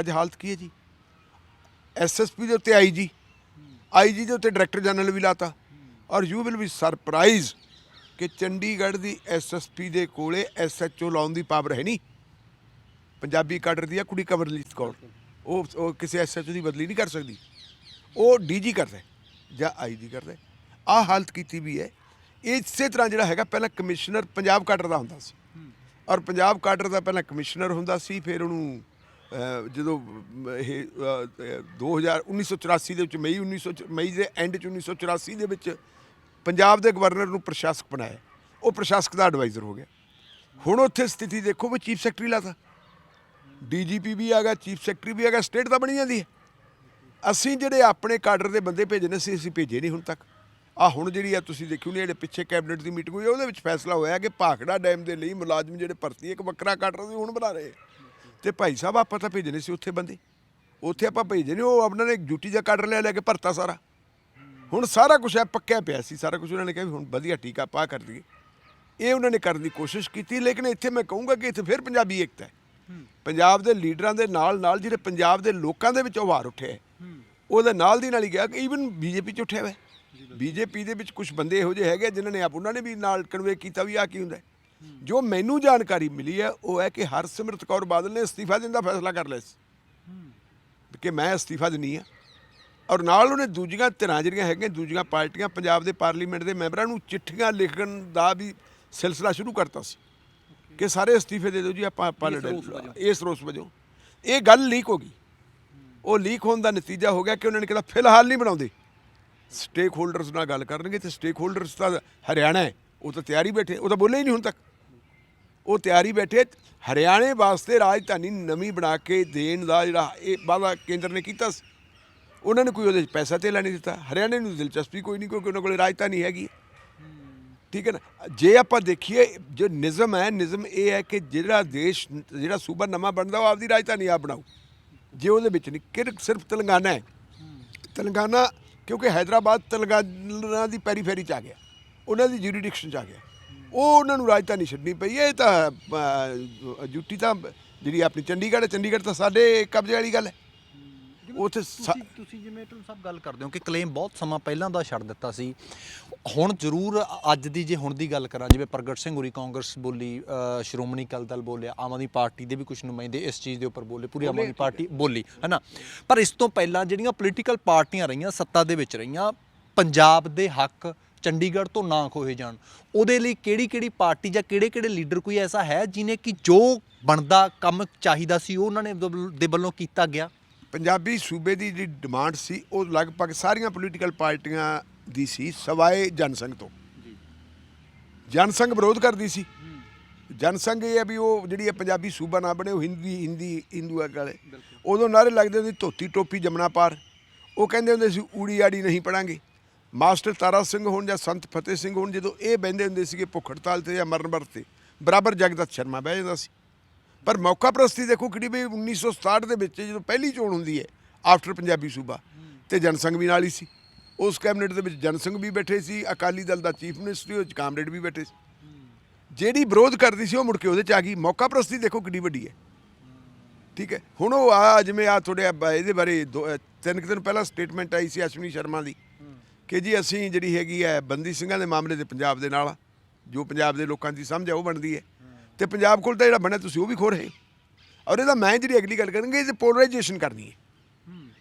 ਅੱਜ ਹਾਲਤ ਕੀ ਹੈ ਜੀ? ਐਸਐਸਪੀ ਦੇ ਉੱਤੇ ਆਈਜੀ ਆਈਜੀ ਦੇ ਉੱਤੇ ਡਾਇਰੈਕਟਰ ਜਨਰਲ ਵੀ ਲਾਤਾ। ਔਰ ਯੂ ਵਿਲ ਬੀ ਸਰਪ੍ਰਾਈਜ਼ ਕਿ ਚੰਡੀਗੜ੍ਹ ਦੀ ਐਸਐਸਪੀ ਦੇ ਕੋਲੇ ਐਸਐਚਓ ਲਾਉਣ ਦੀ ਪਾਵਰ ਹੈ ਨਹੀਂ। ਪੰਜਾਬੀ ਕਾਡਰ ਦੀ ਆ, ਕੁੜੀ ਕਮਰਲੀਤ ਕੌਰ। ਉਹ ਉਹ ਕਿਸੇ ਐਸਐਚਓ ਦੀ ਬਦਲੀ ਨਹੀਂ ਕਰ ਸਕਦੀ। ਉਹ ਡੀਜੀ ਕਰਦਾ ਹੈ ਜਾਂ ਆਈਜੀ ਕਰਦਾ ਆ ਹਾਲਤ ਕੀਤੀ ਵੀ ਹੈ। ਇਸੇ ਤਰ੍ਹਾਂ ਜਿਹੜਾ ਹੈਗਾ, ਪਹਿਲਾਂ ਕਮਿਸ਼ਨਰ ਪੰਜਾਬ ਕਾਡਰ ਦਾ ਹੁੰਦਾ ਸੀ। ਔਰ ਪੰਜਾਬ ਕਾਡਰ ਦਾ ਪਹਿਲਾਂ ਕਮਿਸ਼ਨਰ ਹੁੰਦਾ ਸੀ, ਫਿਰ ਉਹਨੂੰ ਜਦੋਂ ਅਮ, ਇਹ ਅਹ, ਅਹ, 2000 1984 ਦੇ ਵਿੱਚ ਮਈ 1900 ਮਈ ਦੇ ਐਂਡ ਚ 1984 ਦੇ ਵਿੱਚ ਪੰਜਾਬ ਦੇ ਗਵਰਨਰ ਨੂੰ ਪ੍ਰਸ਼ਾਸਕ ਬਣਾਇਆ। ਉਹ ਪ੍ਰਸ਼ਾਸਕ ਦਾ ਐਡਵਾਈਜ਼ਰ ਹੋ ਗਿਆ। ਹੁਣ ਉੱਥੇ ਸਥਿਤੀ ਦੇਖੋ ਵੀ ਚੀਫ ਸੈਕਟਰੀ ਲਾਤਾ। ਡੀਜੀਪੀ ਵੀ ਆ ਗਿਆ ਚੀਫ ਸੈਕਟਰੀ ਵੀ ਆ ਗਿਆ ਸਟੇਟ ਦਾ ਬਣੀ ਜਾਂਦੀ ਹੈ। ਅਸੀਂ ਜਿਹੜੇ ਆਪਣੇ ਕਾਡਰ ਦੇ ਬੰਦੇ ਭੇਜਣੇ ਸੀ ਅਸੀਂ ਭੇਜੇ ਨਹੀਂ ਹੁਣ ਤੱਕ। ਆ ਹੁਣ ਜਿਹੜੀ ਆ ਤੁਸੀਂ ਦੇਖਿਓ ਨੇ ਜਿਹੜੇ ਪਿੱਛੇ ਕੈਬਨਿਟ ਦੀ ਮੀਟਿੰਗ ਹੋਈ ਆ, ਉਹਦੇ ਵਿੱਚ ਫੈਸਲਾ ਹੋਇਆ ਕਿ ਭਾਖੜਾ ਡੈਮ ਦੇ ਲਈ ਮੁਲਾਜ਼ਮ ਜਿਹੜੇ ਭਰਤੀ ਇੱਕ ਵੱਖਰਾ ਕਾਡਰ ਸੀ ਹੁਣ ਬਣਾ ਰਹੇ ਤੇ ਭਾਈ ਸਾਹਿਬ ਆਪਾਂ ਤਾਂ ਭੇਜਣੇ ਸੀ ਉੱਥੇ ਬੰਦੇ। ਉੱਥੇ ਆਪਾਂ ਭੇਜਣੇ, ਉਹ ਆਪਣਾ ਨੇ ਡਿਊਟੀ ਦਾ ਕਾਡਰ ਲੈ ਲੈ ਕੇ ਭਰਤਾ ਸਾਰਾ। ਹੁਣ ਸਾਰਾ ਕੁਝ ਹੈ ਪੱਕਿਆ ਪਿਆ ਸੀ, ਸਾਰਾ ਕੁਝ ਉਹਨਾਂ ਨੇ ਕਿਹਾ ਵੀ ਹੁਣ ਵਧੀਆ ਟੀਕਾ ਪਾ ਕਰ ਦਈਏ। ਇਹ ਉਹਨਾਂ ਨੇ ਕਰਨ ਦੀ ਕੋਸ਼ਿਸ਼ ਕੀਤੀ, ਲੇਕਿਨ ਇੱਥੇ ਮੈਂ ਕਹੂੰਗਾ ਕਿ ਇੱਥੇ ਫਿਰ ਪੰਜਾਬੀ ਏਕਤਾ ਹੈ। ਪੰਜਾਬ ਦੇ ਲੀਡਰਾਂ ਦੇ ਨਾਲ ਨਾਲ ਜਿਹੜੇ ਪੰਜਾਬ ਦੇ ਲੋਕਾਂ ਦੇ ਵਿੱਚ ਉਭਾਰ ਉੱਠਿਆ ਉਹਦੇ ਨਾਲ ਦੀ ਨਾਲ ਹੀ ਗਿਆ ਕਿ ਈਵਨ ਬੀਜੇਪੀ ਚ ਉੱਠਿਆ ਹੋਇਆ ਬੀਜੇਪੀ ਦੇ ਵਿੱਚ ਕੁਝ ਬੰਦੇ ਇਹੋ ਜਿਹੇ ਹੈਗੇ ਜਿਨ੍ਹਾਂ ਨੇ ਆਪ, ਉਹਨਾਂ ਨੇ ਵੀ ਨਾਲ ਕਨਵੇ ਕੀਤਾ ਵੀ ਆ ਕੀ ਹੁੰਦਾ ਜੋ ਮੈਨੂੰ ਜਾਣਕਾਰੀ ਮਿਲੀ ਹੈ ਉਹ ਹੈ ਕਿ ਹਰਸਿਮਰਤ ਕੌਰ ਬਾਦਲ ਨੇ ਅਸਤੀਫਾ ਦੇਣ ਦਾ ਫੈਸਲਾ ਕਰ ਲਿਆ ਸੀ। ਕਿ ਮੈਂ ਅਸਤੀਫਾ ਦਿੰਨੀ ਆ। ਔਰ ਨਾਲ ਉਹਨੇ ਦੂਜੀਆਂ ਧਿਰਾਂ ਜਿਹੜੀਆਂ ਹੈਗੀਆਂ ਦੂਜੀਆਂ ਪਾਰਟੀਆਂ ਪੰਜਾਬ ਦੇ ਪਾਰਲੀਮੈਂਟ ਦੇ ਮੈਂਬਰਾਂ ਨੂੰ ਚਿੱਠੀਆਂ ਲਿਖਣ ਦਾ ਵੀ ਸਿਲਸਿਲਾ ਸ਼ੁਰੂ ਕਰਤਾ ਸੀ। ਕਿ ਸਾਰੇ ਅਸਤੀਫੇ ਦੇ ਦਿਓ ਜੀ ਆਪਾਂ ਆਪਾਂ ਲੜ- ਇਸ ਰੋਸ ਵਜੋਂ। ਇਹ ਗੱਲ ਲੀਕ ਹੋ ਗਈ। ਉਹ ਲੀਕ ਹੋਣ ਦਾ ਨਤੀਜਾ ਹੋ ਗਿਆ ਕਿ ਉਹਨਾਂ ਨੇ ਕਿਹਾ ਫਿਲਹਾਲ ਨਹੀਂ ਬਣਾਉਂਦੇ। ਸਟੇਕ ਹੋਲਡਰਸ ਨਾਲ ਗੱਲ ਕਰਨਗੇ ਤੇ ਸਟੇਕ ਹੋਲਡਰਸ ਤਾਂ ਹਰਿਆਣਾ ਹੈ ਉਹ ਤਾਂ ਤਿਆਰੀ ਬੈਠੇ ਉਹ ਤਾਂ ਬੋਲੇ ਹੀ ਨਹੀਂ ਹੁਣ ਤੱਕ। ਉਹ ਤਿਆਰੀ ਬੈਠੇ। ਹਰਿਆਣੇ ਵਾਸਤੇ ਰਾਜਧਾਨੀ ਨਵੀਂ ਬਣਾ ਕੇ ਦੇਣ ਦਾ ਜਿਹੜਾ ਇਹ ਵਾਅਦਾ ਕੇਂਦਰ ਨੇ ਕੀਤਾ ਸੀ। ਉਹਨਾਂ ਨੇ ਕੋਈ ਉਹਦੇ 'ਚ ਪੈਸਾ ਧੇਲਾ ਨਹੀਂ ਦਿੱਤਾ। ਹਰਿਆਣੇ ਨੂੰ ਦਿਲਚਸਪੀ ਕੋਈ ਨਹੀਂ, ਕਿਉਂਕਿ ਉਹਨਾਂ ਕੋਲੇ ਰਾਜਧਾਨੀ ਹੈਗੀ ਠੀਕ ਹੈ ਨਾ? ਜੇ ਆਪਾਂ ਦੇਖੀਏ, ਜੋ ਨਿਜ਼ਮ ਹੈ, ਨਿਜ਼ਮ ਇਹ ਹੈ ਕਿ ਜਿਹੜਾ ਦੇਸ਼, ਜਿਹੜਾ ਸੂਬਾ ਨਵਾਂ ਬਣਦਾ, ਉਹ ਆਪਦੀ ਰਾਜਧਾਨੀ ਆਪ ਬਣਾਓ। ਜੇ ਉਹਦੇ ਵਿੱਚ ਨਹੀਂ ਕਿ ਸਿਰਫ ਤੇਲੰਗਾਨਾ ਹੈ। ਤੇਲੰਗਾਨਾ, ਕਿਉਂਕਿ ਹੈਦਰਾਬਾਦ ਤੇਲੰਗਾਨਾ ਦੀ ਪੈਰੀਫੇਰੀ ਚ ਆ ਗਿਆ। ਉਹਨਾਂ ਦੀ ਜੁਰੀਡਿਕਸ਼ਨ ਚ ਆ ਗਿਆ। ਉਹ ਉਹਨਾਂ ਨੂੰ ਰਾਜਧਾਨੀ ਛੱਡਣੀ ਪਈ। ਇਹ ਤਾਂ ਯੂਟੀ ਤਾਂ ਜਿਹੜੀ ਆਪਣੀ ਚੰਡੀਗੜ੍ਹ ਹੈ ਚੰਡੀਗੜ੍ਹ ਤਾਂ ਸਾਡੇ ਕਬਜ਼ੇ ਵਾਲੀ ਗੱਲ ਹੈ। ਉੱਥੇ ਤੁਸੀਂ ਜਿਵੇਂ ਤੁਹਾਨੂੰ ਸਭ ਗੱਲ ਕਰਦੇ ਹੋ ਕਿ ਕਲੇਮ ਬਹੁਤ ਸਮਾਂ ਪਹਿਲਾਂ ਦਾ ਛੱਡ ਦਿੱਤਾ ਸੀ। ਹੁਣ ਜ਼ਰੂਰ ਅੱਜ ਦੀ ਜੇ ਹੁਣ ਦੀ ਗੱਲ ਕਰਾਂ ਜਿਵੇਂ ਪ੍ਰਗਟ ਸਿੰਘ ਹੋਰੀ ਕਾਂਗਰਸ ਬੋਲੀ ਸ਼੍ਰੋਮਣੀ ਅਕਾਲੀ ਦਲ ਬੋਲਿਆ ਆਮ ਆਦਮੀ ਪਾਰਟੀ ਦੇ ਵੀ ਕੁਝ ਨੁਮਾਇੰਦੇ ਇਸ ਚੀਜ਼ ਦੇ ਉੱਪਰ ਬੋਲੇ ਪੂਰੀ ਆਮ ਆਦਮੀ ਪਾਰਟੀ ਬੋਲੀ ਹੈਨਾ? ਪਰ ਇਸ ਤੋਂ ਪਹਿਲਾਂ ਜਿਹੜੀਆਂ ਪੋਲੀਟੀਕਲ ਪਾਰਟੀਆਂ ਰਹੀਆਂ ਸੱਤਾ ਦੇ ਵਿੱਚ ਰਹੀਆਂ ਪੰਜਾਬ ਦੇ ਹੱਕ ਚੰਡੀਗੜ੍ਹ ਤੋਂ ਨਾ ਖੋਹੇ ਜਾਣ। ਉਹਦੇ ਲਈ ਕਿਹੜੀ ਕਿਹੜੀ ਪਾਰਟੀ ਜਾਂ ਕਿਹੜੇ ਕਿਹੜੇ ਲੀਡਰ ਕੋਈ ਐਸਾ ਹੈ ਜਿਨੇ ਕਿ ਜੋ ਬਣਦਾ ਕੰਮ ਚਾਹੀਦਾ ਸੀ ਉਹ ਉਹਨਾਂ ਨੇ ਦੇ ਵੱਲੋਂ ਕੀਤਾ ਗਿਆ? ਪੰਜਾਬੀ ਸੂਬੇ ਦੀ ਜਿਹੜੀ ਡਿਮਾਂਡ ਸੀ ਉਹ ਲਗਭਗ ਸਾਰੀਆਂ ਪੋਲੀਟੀਕਲ ਪਾਰਟੀਆਂ ਦੀ ਸੀ ਸਵਾਏ ਜਨਸੰਘ ਤੋਂ। ਜਨਸੰਘ ਵਿਰੋਧ ਕਰਦੀ ਸੀ। ਜਨਸੰਘ ਇਹ ਹੈ ਵੀ ਉਹ ਜਿਹੜੀ ਹੈ ਪੰਜਾਬੀ ਸੂਬਾ ਨਾ ਬਣੇ ਉਹ ਹਿੰਦੀ ਹਿੰਦੀ ਹਿੰਦੂ ਹੈ ਵਾਲੇ। ਉਦੋਂ ਨਾਰੇ ਲੱਗਦੇ ਹੁੰਦੇ ਧੋਤੀ ਟੋਪੀ ਜਮਨਾ ਪਾਰ। ਉਹ ਕਹਿੰਦੇ ਹੁੰਦੇ ਸੀ ਊੜੀ ਆੜੀ ਨਹੀਂ ਪੜਾਂਗੇ। ਮਾਸਟਰ ਤਾਰਾ ਸਿੰਘ ਹੋਣ ਜਾਂ ਸੰਤ ਫਤਿਹ ਸਿੰਘ ਹੋਣ, ਜਦੋਂ ਇਹ ਬਹਿੰਦੇ ਹੁੰਦੇ ਸੀਗੇ ਭੁੱਖ ਹੜਤਾਲ ਤੇ ਜਾਂ ਮਰਨ ਵਰਤ ਤੇ ਬਰਾਬਰ ਜਗਦਤ ਸ਼ਰਮਾ ਬਹਿ ਜਾਂਦਾ ਸੀ। ਪਰ ਮੌਕਾ ਪ੍ਰਸਤੀ ਦੇਖੋ ਕਿਹੜੀ ਵੀ 1967 ਦੇ ਵਿੱਚ ਜਦੋਂ ਪਹਿਲੀ ਚੋਣ ਹੁੰਦੀ ਹੈ ਆਫਟਰ ਪੰਜਾਬੀ ਸੂਬਾ, ਤੇ ਜਨਸੰਘ ਵੀ ਨਾਲ ਹੀ ਸੀ। ਉਸ ਕੈਬਨਿਟ ਦੇ ਵਿੱਚ ਜਨਸੰਘ ਵੀ ਬੈਠੇ ਸੀ, ਅਕਾਲੀ ਦਲ ਦਾ ਚੀਫ ਮਿਨਿਸਟਰ ਉਹ 'ਚ ਕਾਮਰੇਡ ਵੀ ਬੈਠੇ ਸੀ। ਜਿਹੜੀ ਵਿਰੋਧ ਕਰਦੀ ਸੀ ਉਹ ਮੁੜ ਕੇ ਉਹਦੇ ਚ ਆ ਗਈ। ਮੌਕਾ ਪ੍ਰਸਤੀ ਦੇਖੋ ਕਿੰਨੀ ਵੱਡੀ ਹੈ। ਠੀਕ ਹੈ, ਹੁਣ ਉਹ ਆ, ਜਿਵੇਂ ਆ ਤੁਹਾਡੇ ਇਹਦੇ ਬਾਰੇ ਦੋ- ਤਿੰਨ ਕੁ ਦਿਨ ਪਹਿਲਾਂ ਸਟੇਟਮੈਂਟ ਆਈ ਸੀ ਅਸ਼ਵਨੀ ਸ਼ਰਮਾ ਦੀ। ਕਿ ਜੀ ਅਸੀਂ ਜਿਹੜੀ ਹੈਗੀ ਹੈ ਬੰਦੀ ਸਿੰਘਾਂ ਦੇ ਮਾਮਲੇ 'ਤੇ ਪੰਜਾਬ ਦੇ ਨਾਲ ਜੋ ਪੰਜਾਬ ਦੇ ਲੋਕਾਂ ਦੀ ਸਮਝ ਆ, ਉਹ ਬਣਦੀ ਹੈ। ਤੇ ਪੰਜਾਬ ਕੋਲ ਤਾਂ ਜਿਹੜਾ ਬਣਿਆ ਤੁਸੀਂ ਉਹ ਵੀ ਖੋ ਰਹੇ ਔਰ ਇਹਦਾ ਮੈਂ ਜਿਹੜੀ ਅਗਲੀ ਗੱਲ ਕਰਾਂਗੇ ਇਹ ਪੋਲਰਾਈਜੇਸ਼ਨ ਕਰਨੀ ਹੈ।